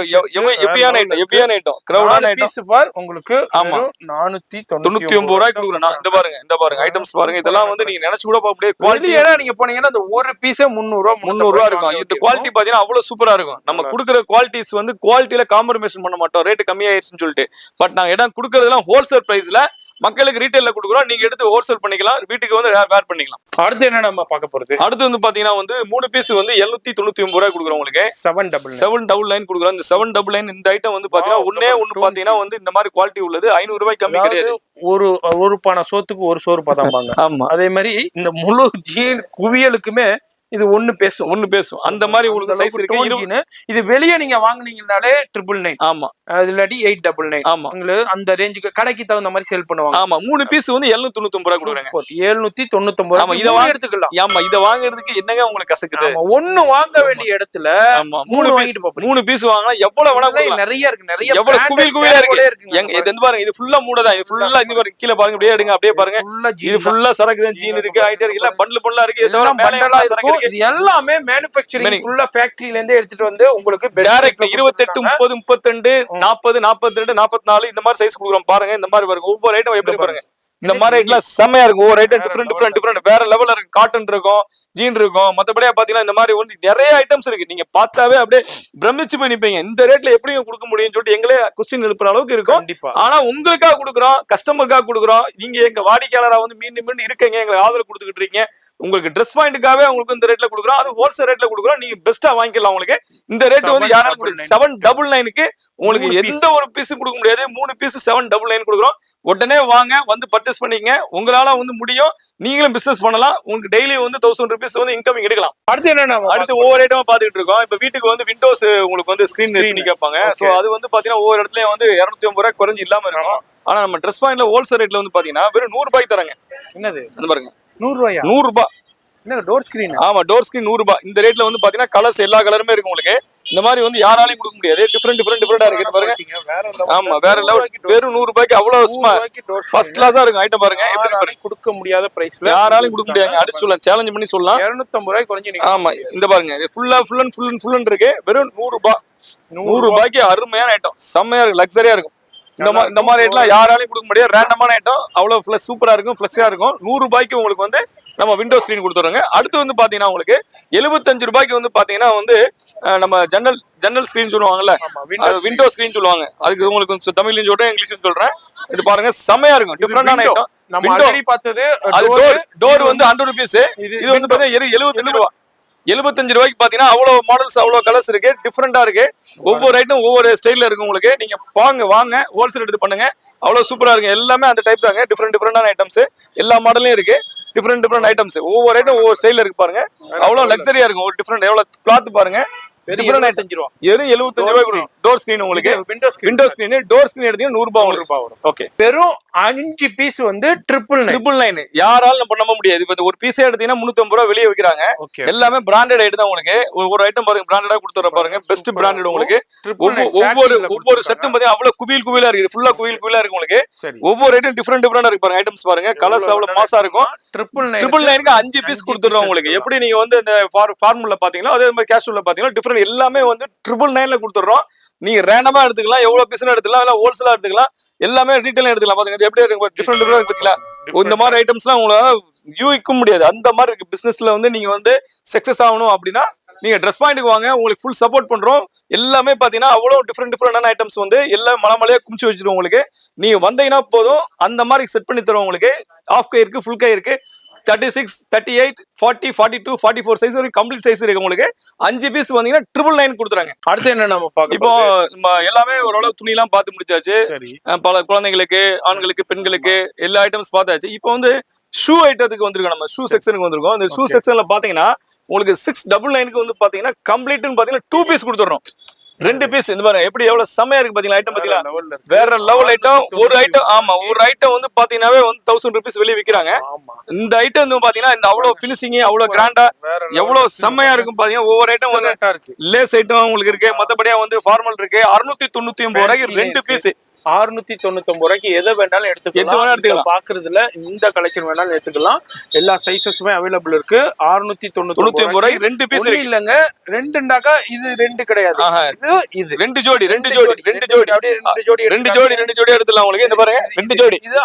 எவ்வியான ஐட்டம் எவ்வியான ஐட்டம் கிரௌடான ஐட்டம் பீஸ் பார் உங்களுக்கு ஆமா. நானூத்தி தொண்ணூத்தி ஒன்பது ரூபாய்க்கு கொடுக்குறேன் இந்த பாருங்க இந்த பாருங்க. ஐட்டம்ஸ் பாருங்க. இதெல்லாம் வந்து நீங்க நினைச்சு கூட பார்க்க முடியாது குவாலிட்டி வெளியேனா நீங்க போனீங்கன்னா அந்த ஒரு பீஸே முந்நூறு ரூபா முந்நூறு ரூபா இருக்கும். இந்த குவாலிட்டி பாத்தீங்கன்னா அவ்வளவு சூப்பரா இருக்கும். நம்ம கொடுக்குற குவாலிட்டிஸ் வந்து குவாலிட்டியில காம்ப்ரமைஸ் பண்ண மாட்டோம். ரேட் கம்மியாயிருச்சுன்னு சொல்லிட்டு. பட் நாங்க இடம் கொடுக்கறதுலாம் ஹோல்சேல் பிரைஸ்ல மக்களுக்கு ரீட்டைல்ல கொடுக்குறோம். நீங்க எடுத்து ஹோல்சேல் பண்ணிக்கலாம். வீட்டுக்கு வந்து வேர் பண்ணிக்கலாம். அடுத்து என்ன நம்ம பார்க்க போறது? அடுத்து வந்து பாத்தீங்கன்னா வந்து மூணு பீஸ் வந்து எழுநூத்தி தொண்ணூத்தி ஒன்பது ரூபாய் கொடுக்குறோம் உங்களுக்கு. Seven double seven double nine கொடுக்குறோம். இந்த செவன் டபுள் லைன் இந்த ஐட்டம் வந்து பாத்தீங்கன்னா ஒன்னே double ஒன்னு பாத்தீங்கன்னா வந்து இந்த மாதிரி குவாலிட்டி உள்ளது. ஐநூறு ரூபாய் கம்மி கிடையாது. ஒரு ஒரு பானை சோத்துக்கு ஒரு சோறு பதாம்பாங்க ஆமா. அதே மாதிரி இந்த முழு ஜீன் குவியலுக்குமே இது ஒண்ணு பேசும் ஒன்னு பேசும். அந்த மாதிரி உங்களுக்கு சைஸ் இருக்கு. இது வெளியே நீங்க வாங்குனீங்கனாலே ட்ரிபிள் நைன் ஆமா. அது இல்லாட்டி எயிட் டபுள் நைன் ஆமா. உங்களுக்கு அந்த ரேஞ்சுக்கு கடைக்கு தகுந்த மாதிரி சேல் பண்ணுவாங்க. ஆமா மூணு பீஸ் வந்து எழுநூத்தி தொண்ணூத்தி ஒன்பது ரூபாய் கொடுக்குறாங்க. எழுநூத்தி தொண்ணூத்தி ஆமா, இத ஒன்பது வாங்க- எடுத்துக்கலாம். ஆமா இத வாங்குறதுக்கு என்னங்க உங்களுக்கு கசக்குது? ஒண்ணு வாங்க வேண்டிய இடத்துல மூணு பீஸ். மூணு பீஸ் வாங்கினா எவ்வளவு வேணா நிறைய இருக்கு நிறைய எவ்வளவு குவில் குவிலா இருக்கு. எங்க இது வந்து பாருங்க இது ஃபுல்லா மூடதான் இது ஃபுல்லா இது பாருங்க கீழே பாருங்க அப்படியே எடுங்க அப்படியே பாருங்க. இது. ஃபுல்லா சரக்கு தான் ஜீன் இருக்கு ஐட்டம் இருக்கு. எல்லாம் பண்ட்ல பண்லா இருக்கு இது மேல ஆ சரக்கு இது எல்லாமே Many. ஃபுல்லா ஃபேக்டரியில இருந்தே எடுத்துட்டு வந்து உங்களுக்கு டைரக்ட் இருபத்தெட்டு. முப்பது முப்பத்திரெண்டு நாற்பது நாற்பத்தி ரெண்டு நாற்பத்தி நாலு இந்த மாதிரி சைஸ் கொடுக்குறோம். பாருங்க இந்த மாதிரி பாருங்க. ஒவ்வொரு ஐட்டம் எப்படி பாருங்க. இந்த மாதிரி ஐட்லாம் செம்மையா இருக்கும். ஒவ்வொரு ஐட்டம் டிஃப்ரெண்ட் டிஃப்ரெண்ட் டிஃப்ரெண்ட் வேற லெவல்ல இருக்கு. காட்டன் இருக்கும் ஜீன் இருக்கும். மத்தபடியா பாத்தீங்கன்னா இந்த மாதிரி வந்து நிறைய ஐட்டம்ஸ் இருக்கு. நீங்க பார்த்தாவே அப்படியே பிரமிச்சு போய் நிப்பீங்க. இந்த ரேட்ல எப்படியும் கொடுக்க முடியும்னு சொல்லிட்டு எங்களே கொஸ்டின் எழுப்புற அளவுக்கு இருக்கும். ஆனா உங்களுக்காக கொடுக்குறோம் கஸ்டமருக்காக கொடுக்குறோம். நீங்க எங்க வாடிக்கையாளரா வந்து மீண்டும் மீண்டும் இருக்கீங்க. எங்களுக்கு ஆதரவு கொடுத்துக்கிட்டு இருக்கீங்க. உங்களுக்கு ட்ரெஸ் பாயிண்ட்டுக்காகவே உங்களுக்கு இந்த ரேட்ல கொடுக்குறோம். அது ஹோல்சேல் ரேட்ல கொடுக்குறோம். நீங்க பெஸ்டா வாங்கிக்கலாம் உங்களுக்கு. இந்த ரேட் வந்து யாராலும். செவன் டபுள் நைனுக்கு உங்களுக்கு. எந்த ஒரு பீஸ் கொடுக்க முடியாது. மூணு பீஸ் செவன் டபுள் நைன் கொடுக்குறோம். உடனே வாங்க வந்து பர்ச்சேஸ் பண்ணிக்கங்க. உங்களால வந்து முடியும். நீங்களும் பிசினஸ் பண்ணலாம். உங்களுக்கு டெய்லி வந்து தௌசண்ட் ருபீஸ் வந்து இன்கம் எடுக்கலாம். அடுத்து என்ன அடுத்து ஒவ்வொரு ஐட்டமா பாத்துக்கிட்டு இருக்கோம். இப்ப வீட்டுக்கு வந்து விண்டோஸ் உங்களுக்கு வந்து ஸ்கிரீன். பண்ணி கேட்பாங்க சோ. அது வந்து பாத்தீங்கன்னா ஒவ்வொரு இடத்துலயும் வந்து இருநூத்தி ஐம்பது ரூபாய் குறைஞ்சு இல்லாம இருக்கும். ஆனா நம்ம ட்ரெஸ் பாயிண்ட்ல ஹோல்சேல் ரேட்ல வந்து பாத்தீங்கன்னா வெறும் நூறு ரூபாய்க்கு தராங்க என்னது? அந்த பாருங்க. நூறு ரூபாயா நூறு ரூபாய் என்ன டோர் ஸ்கிரீன் ஆமா டோர் ஸ்கிரீன் நூறு ரூபாய் இந்த ரேட்ல வந்து பாத்தீங்கன்னா கலர்ஸ் எல்லா கலருமே இருக்கு உங்களுக்கு. இந்த மாதிரி வந்து யாராலையும் கொடுக்க முடியாது. டிஃப்ரெண்ட் டிஃப்ரெண்ட் டிஃப்ரெண்டா இருக்கு. இது பாருங்க. ஆமா வேற லெவல் வெறும் நூறு ரூபாய்க்கு அவ்வளவு சும்மா ஃபர்ஸ்ட் கிளாஸா இருக்கும் ஐட்டம் பாருங்க. எப்படி கொடுக்க முடியாத பிரைஸ்ல யாராலையும் கொடுக்க முடியாது அடிச்சு சொல்லலாம். சேலஞ்ச் பண்ணி சொல்லலாம். இருநூத்தி ஐம்பது ரூபாய் குறைஞ்சு நீங்க ஆமா இந்த பாருங்க. ஃபுல்லா full and full and full and இருக்கு. வெறும் நூறு ரூபாய் நூறு ரூபாய்க்கு அருமையான ஐட்டம் செம்மையா இருக்கு. லக்ஸரியா இருக்கும். இந்த மாதிரி இந்த மாதிரி ஐட்டம் யாராலையும் கொடுக்க முடியாது. ரேண்டமான ஐட்டம் அவ்வளவு ஃபிளஸ் சூப்பரா இருக்கும் ஃபிளெக்ஸியா இருக்கும். நூறு ரூபாய்க்கு உங்களுக்கு வந்து நம்ம விண்டோ ஸ்கிரீன் கொடுத்துருங்க அடுத்து வந்து பாத்தீங்கன்னா உங்களுக்கு எழுபத்தஞ்சு ரூபாய்க்கு வந்து பாத்தீங்கன்னா வந்து நம்ம ஜன்னல் ஜன்னல் ஸ்கிரீன் சொல்லுவாங்கல்ல. விண்டோ ஸ்கிரீன் சொல்லுவாங்க. அதுக்கு உங்களுக்கு தமிழ்லயும் சொல்றேன் இங்கிலீஷ்லயும் சொல்றேன். இது பாருங்க செம்மையா இருக்கும். டிஃப்ரெண்டான. ஐட்டம் பார்த்தது டோர் டோர் வந்து ஹண்ட்ரட் ருபீஸ் இது வந்து பாத்தீங்கன்னா எழுபத்தஞ்சு ரூபா. எழுபத்தஞ்சு ரூபாய்க்கு பாத்தீங்கன்னா அவ்வளோ மாடல்ஸ் அவ்வளோ கலர்ஸ் இருக்கு. டிஃப்ரெண்டாக இருக்கு. ஒவ்வொரு ஐட்டம் ஒவ்வொரு ஸ்டைலில் இருக்கு உங்களுக்கு. நீங்க வாங்க வாங்க. ஹோல்சேல் எடுத்து பண்ணுங்க. அவ்வளோ சூப்பரா இருக்கு. எல்லாமே அந்த டைப் தாங்க. டிஃப்ரெண்ட் டிஃப்ரெண்டான ஐட்டம்ஸ் எல்லா மாடலையும் இருக்கு. டிஃப்ரெண்ட் டிஃப்ரெண்ட் ஐட்டம்ஸ் ஒவ்வொரு ஐட்டம் ஒவ்வொரு ஸ்டைலில் இருக்கு பாருங்க. அவ்வளோ லக்ஸரியா இருக்கும். ஒரு டிஃப்ரெண்ட் எவ்வளோ கிளாத் பாருங்க. எழுபத்தஞ்சு ரூபா. வெறும் எழுபத்தஞ்சு ரூபாய் டோர் ஸ்கிரீன் உங்களுக்கு. Window window screen door screen எடுத்தீங்கன்னா நூறு ரூபாய் நூறு ரூபாய் வரும். ஓகே வெறும் அஞ்சு பீஸ் வந்து ட்ரிபிள் ட்ரிபிள் நைன் யாராலும் நம்ம நம்ப முடியாது. இப்ப ஒரு பீஸே எடுத்தீங்கன்னா முன்னூத்தி ரூபாய் வெளியே வைக்கிறாங்க. எல்லாமே பிராண்டட் ஐட்டம் தான் உங்களுக்கு. ஒரு- ஐட்டம் பாருங்க பிராண்டடா கொடுத்துற பாருங்க. பெஸ்ட் பிராண்டட் உங்களுக்கு. ஒவ்வொரு- ஒவ்வொரு ஒவ்வொரு செட்டும் பாத்தீங்கன்னா அவ்வளவு குவில் குவிலா இருக்கு. ஃபுல்லா குவில் குவிலா இருக்கு உங்களுக்கு. ஒவ்வொரு ஐட்டம் டிஃப்ரெண்ட் டிஃப்ரெண்டா இருக்கு பாருங்க. ஐட்டம்ஸ் பாருங்க. கலர்ஸ் அவ்வளவு மாசா இருக்கும். ட்ரிபிள் ட்ரிபிள் நைனுக்கு அஞ்சு பீஸ் அஞ்சு piece உங்களுக்கு. எப்படி நீங்க வந்து இந்த ஃபார்முல பாத்தீங்களோ அதே மாதிரி கேஷுவல்ல பாத்தீங்கன்னா டிஃப்ரெண்ட் எல்லாமே வந்து ட்ரிபிள் நைன்ல கொடுத்துட்றோம். நீங்க ரேண்டமா எடுத்துக்கலாம். எவ்வளவு பீஸ் எடுத்துக்கலாம். இல்ல ஹோல்சேலா எடுத்துக்கலாம். எல்லாமே ரீட்டைல் எடுத்துக்கலாம். பாத்துங்க எப்படி இருக்கு? டிஃப்ரெண்ட் டிஃப்ரெண்ட் பாத்தீங்களா? இந்த மாதிரி ஐட்டம்ஸ்லாம் உங்களால யூகிக்க முடியாது. அந்த மாதிரி இருக்கு. பிசினஸ்ல வந்து நீங்க வந்து சக்சஸ் ஆகணும் அப்படின்னா நீங்க ட்ரெஸ் பாயிண்ட்டுக்கு வாங்க. உங்களுக்கு ஃபுல் சப்போர்ட் பண்றோம். எல்லாமே பாத்தீங்கன்னா அவ்வளவு டிஃப்ரெண்ட் டிஃப்ரெண்டான ஐட்டம்ஸ் வந்து எல்லாம் மலமலையா குமிச்சு வச்சிருவோம் உங்களுக்கு. நீங்க வந்தீங்கன்னா போதும். அந்த மாதிரி செட் பண்ணி தருவோம் உங்களுக்கு. ஆஃப் கை இருக்கு ஃபுல் கை இருக்கு. Thirty six thirty eight forty forty two forty four size வரைக்கும் கம்ப்ளீட் சைஸ் இருக்கு உங்களுக்கு. அஞ்சு பீஸ் வந்தீங்கன்னா ட்ரிபிள் நைன் கொடுத்துறாங்க. அடுத்து என்ன நம்ம பார்க்க இப்போ நம்ம எல்லாமே ஓரளவு துணியெல்லாம் பார்த்து முடிச்சாச்சு. பல குழந்தைங்களுக்கு ஆண்களுக்கு பெண்களுக்கு எல்லா ஐட்டம்ஸ் பார்த்தாச்சு. இப்போ வந்து ஷூ ஐட்டத்துக்கு வந்திருக்கோம் நம்ம. ஷூ செக்ஷனுக்கு வந்திருக்கோம். அந்த ஷூ. செக்ஷன்ல பாத்தீங்கன்னா உங்களுக்கு சிக்ஸ் டபுள் நைனுக்கு வந்து பாத்தீங்கன்னா கம்ப்ளீட்னு பாத்தீங்கன்னா டூ பீஸ் கொடுத்துறோம். ரெண்டு பீஸ் இந்த பாருங்க எப்படி எவ்வளவு செமையா இருக்கு பாத்தீங்களா? ஐட்டம் பாத்தீங்களா? வேற லெவல் ஐட்டம் ஒரு ஐட்டம் ஆமா ஒரு ஐட்டம் வந்து பாத்தீங்கன்னாவே வந்து தௌசண்ட் ருபீஸ் வெளியே விக்கிறாங்க. இந்த ஐட்டம் வந்து பாத்தீங்கன்னா இந்த அவ்வளவு பினிஷிங் அவ்வளவு கிராண்டா எவ்வளவு செம்மையா இருக்கும் பாத்தீங்கன்னா ஒவ்வொரு ஐட்டம் வந்து லேஸ் ஐட்டம் உங்களுக்கு இருக்கு. மத்தபடியா வந்து ஃபார்மல் இருக்கு. அறுநூத்தி தொண்ணூத்தி ஒன்பது ரூபாய்க்கு ரெண்டு பீஸ் அறுநூத்தி தொண்ணூத்தி ரூபாய்க்கு எதை வேணாலும் எடுத்துக்கலாம். எது வேணா எடுத்துக்கலாம். பாக்குறதுல இந்த கலெக்ஷன் வேணாலும் எடுத்துக்கலாம். எல்லா சைசஸுமே அவைலபிள் இருக்கு. அறுநூத்தி தொண்ணூத்தி ஒன்பது ரூபாய்க்கு ரெண்டு பீஸ் இல்லங்க. ரெண்டுண்டாக்கா இது ரெண்டு கிடையாது. இது இது. ரெண்டு ஜோடி ரெண்டு ஜோடி ரெண்டு ஜோடி. அப்படியே ரெண்டு ஜோடி ரெண்டு ஜோடி ரெண்டு ஜோடி எடுத்துலாம் உங்களுக்கு. இந்த பாருங்க ரெண்டு ஜோடி. இது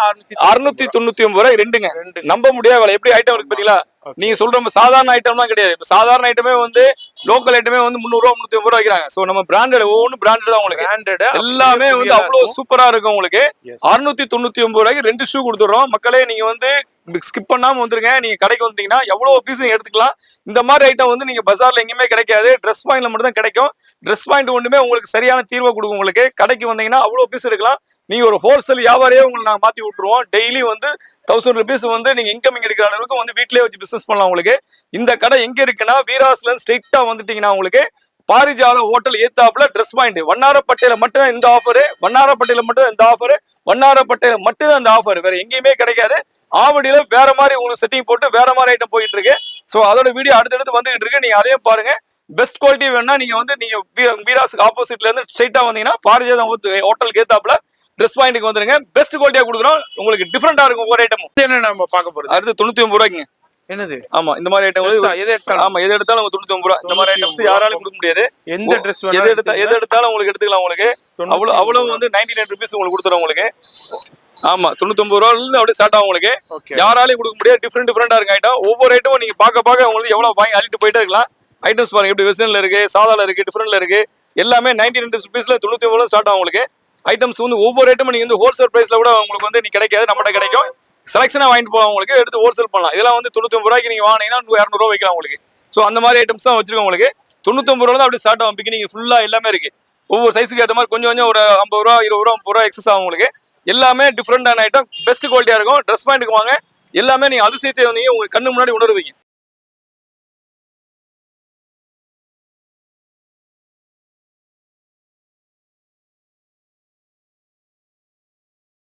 அறுநூத்தி தொண்ணூத்தி ஒன்பது ரூபாய் ரெண்டுங்க. ரெண்டு நம்ப முடியாத விலை. எப்படி ஐட்டம் இருக்கு பாத்தீங்களா? நீங்க சொல்ற மாதிரி சாதாரண ஐட்டம்லாம் கிடையாது. இப்ப சாதாரண ஐட்டமே வந்து லோக்கல் ஐட்டமே வந்து முந்நூறு ரூபா முன்னூத்தி ஐம்பது ரூபா வைக்கிறாங்க. சோ நம்ம பிராண்டட் ஒவ்வொன்று பிராண்டட் தான் உங்களுக்கு. பிராண்டட் எல்லாமே வந்து அவ்வளவு சூப்பரா இருக்கும் உங்களுக்கு. அறுநூத்தி தொண்ணூத்தி ஒன்பது ரூபாய்க்கு ரெண்டு ஷூ கொடுத்துறோம் மக்களே நீங்க வந்து ஸ்கிப் பண்ணாமல் வந்துருங்க. நீங்கள் கடைக்கு வந்துட்டீங்கன்னா எவ்வளோ பீஸ் நீங்கள் எடுத்துக்கலாம். இந்த மாதிரி ஐட்டம் வந்து நீங்கள் பஜாரில் எங்கேயுமே கிடைக்காது. ட்ரெஸ் பாயிண்டில் மட்டும் தான் கிடைக்கும். ட்ரெஸ் பாயிண்ட் ஒன்றுமே உங்களுக்கு சரியான தீர்வை கொடுக்கும் உங்களுக்கு. கடைக்கு வந்தீங்கன்னா அவ்வளோ பீஸ் எடுக்கலாம். நீங்கள் ஒரு ஹோல்சேல் வியாபாரியே உங்களுக்கு நாங்கள் மாற்றி விட்ருவோம் டெய்லி வந்து தௌசண்ட் ருபீஸ் வந்து நீங்கள் இன்கமிங் எடுக்கிற அளவுக்கு வந்து வீட்டிலேயே வச்சு பிஸ்னஸ் பண்ணலாம் உங்களுக்கு. இந்த கடை எங்கே இருக்குன்னா வீராஸ்ல ஸ்ட்ரெயிட்டாக வந்துட்டிங்கன்னா வந்துட்டீங்கன்னா உங்களுக்கு பாரிஜாத ஹோட்டல் ஏத்தாப்புல ட்ரெஸ் பாயிண்ட் வண்ணாரப்பட்டையில மட்டும் தான் இந்த ஆஃபர் வண்ணாரப்பட்டையில மட்டும் இந்த ஆஃபர் வண்ணாரப்பட்டையில மட்டும் தான் இந்த ஆஃபர் வேற எங்கேயுமே கிடைக்காது. ஆவடியில வேற மாதிரி உங்களுக்கு செட்டிங் போட்டு வேற மாதிரி ஐட்டம் போயிட்டு இருக்கு. சோ அதோட வீடியோ அடுத்தடுத்து வந்துகிட்டு இருக்கு. நீங்க அதையும் பாருங்க. பெஸ்ட் குவாலிட்டி வேணா நீங்க வந்து நீங்க வீர- வீராஸுக்கு ஆப்போசிட்ல இருந்து ஸ்ட்ரைட்டா வந்தீங்கன்னா பாரிஜாதம் ஹோட்டலுக்கு ஏத்தாப்புல ட்ரெஸ் பாயிண்ட்டுக்கு வந்துருங்க. பெஸ்ட் குவாலிட்டியா கொடுக்குறோம். உங்களுக்கு டிஃப்ரெண்டா இருக்கும் ஒவ்வொரு அடுத்து என்ன நம்ம பார்க்க போறது? அடுத்து தொண்ணூத்தி ஒன்பது ரூபாய்க்குங்க. என்னது? ஆமா இந்த மாதிரி ஐட்டம்? எது எடுத்தாலும்? ஆமா எது எடுத்தாலும் தொண்ணூத்தி ஒன்பது ரூபா. இந்த மாதிரி ஐட்டம்ஸ் யாராலும் கொடுக்க முடியாது. எந்த ட்ரெஸ் எது எடுத்தா எது எடுத்தாலும் உங்களுக்கு எடுத்துக்கலாம் உங்களுக்கு. அவ்வளவு அவ்வளவு வந்து நைன்டி நைன் ருபீஸ் உங்களுக்கு கொடுத்துறோம் உங்களுக்கு. ஆமா தொண்ணூத்தொன்பது ரூபாயில இருந்து அப்படியே ஸ்டார்ட் ஆகும் உங்களுக்கு. யாராலையும் கொடுக்க முடியாது. டிஃப்ரெண்ட் டிஃப்ரெண்டா இருக்கு ஐட்டம் ஒவ்வொரு ஐட்டமும் நீங்க பார்க்க பார்க்க உங்களுக்கு எவ்வளவு வாங்கி அள்ளிட்டு போயிட்டே இருக்கலாம். ஐட்டம்ஸ் பாருங்க எப்படி வெஸ்டர்ன்ல இருக்கு சாதால இருக்கு டிஃப்ரெண்ட்ல இருக்கு. எல்லாமே நைன்டி ரெண்டு ருபீஸ்ல தொண்ணூத்தி ஒன்பது ஸ்டார்ட் ஆகும் உங்களுக்கு. ஐட்டம்ஸ் வந்து ஒவ்வொரு ஐட்டமும் நீங்க வந்து ஹோல்சேல் பிரைஸ்ல கூட உங்களுக்கு வந்து நீ கிடைக்காது நம்மகிட்ட கிடைக்கும். செலெக்ஷனாக வாங்கிட்டு போகலாம் உங்களுக்கு எடுத்து ஹோல்சேல் பண்ணலாம். இதெல்லாம் வந்து தொண்ணூத்தொம்பது ரூபாய்க்கு நீங்கள் வாங்கினீங்கன்னா இரநூறுவா வைக்கலாம் உங்களுக்கு. ஸோ அந்த மாதிரி ஐட்டம்ஸ் தான் வச்சிருக்கோம் உங்களுக்கு. தொண்ணூத்தொம்பது ரூபா தான் அப்படி ஸ்டார்ட் ஆகும். பிகினிங் ஃபுல்லாக எல்லாமே இருக்கு. ஒவ்வொரு சைஸுக்கு ஏற்ற மாதிரி கொஞ்சம் கொஞ்சம் ஒரு ஐம்பது ரூபா இருபது ரூபா முப்பது ரூபா எக்ஸஸ் ஆகும் உங்களுக்கு. எல்லாமே டிஃப்ரெண்டான ஐட்டம் பெஸ்ட் குவாலிட்டியாக இருக்கும். ட்ரெஸ் பாயிண்ட்டுக்கு வாங்க. எல்லாமே நீங்கள் அதிசயத்தை வந்தீங்க உங்களுக்கு கண்ணு முன்னாடி உணர்வீங்க.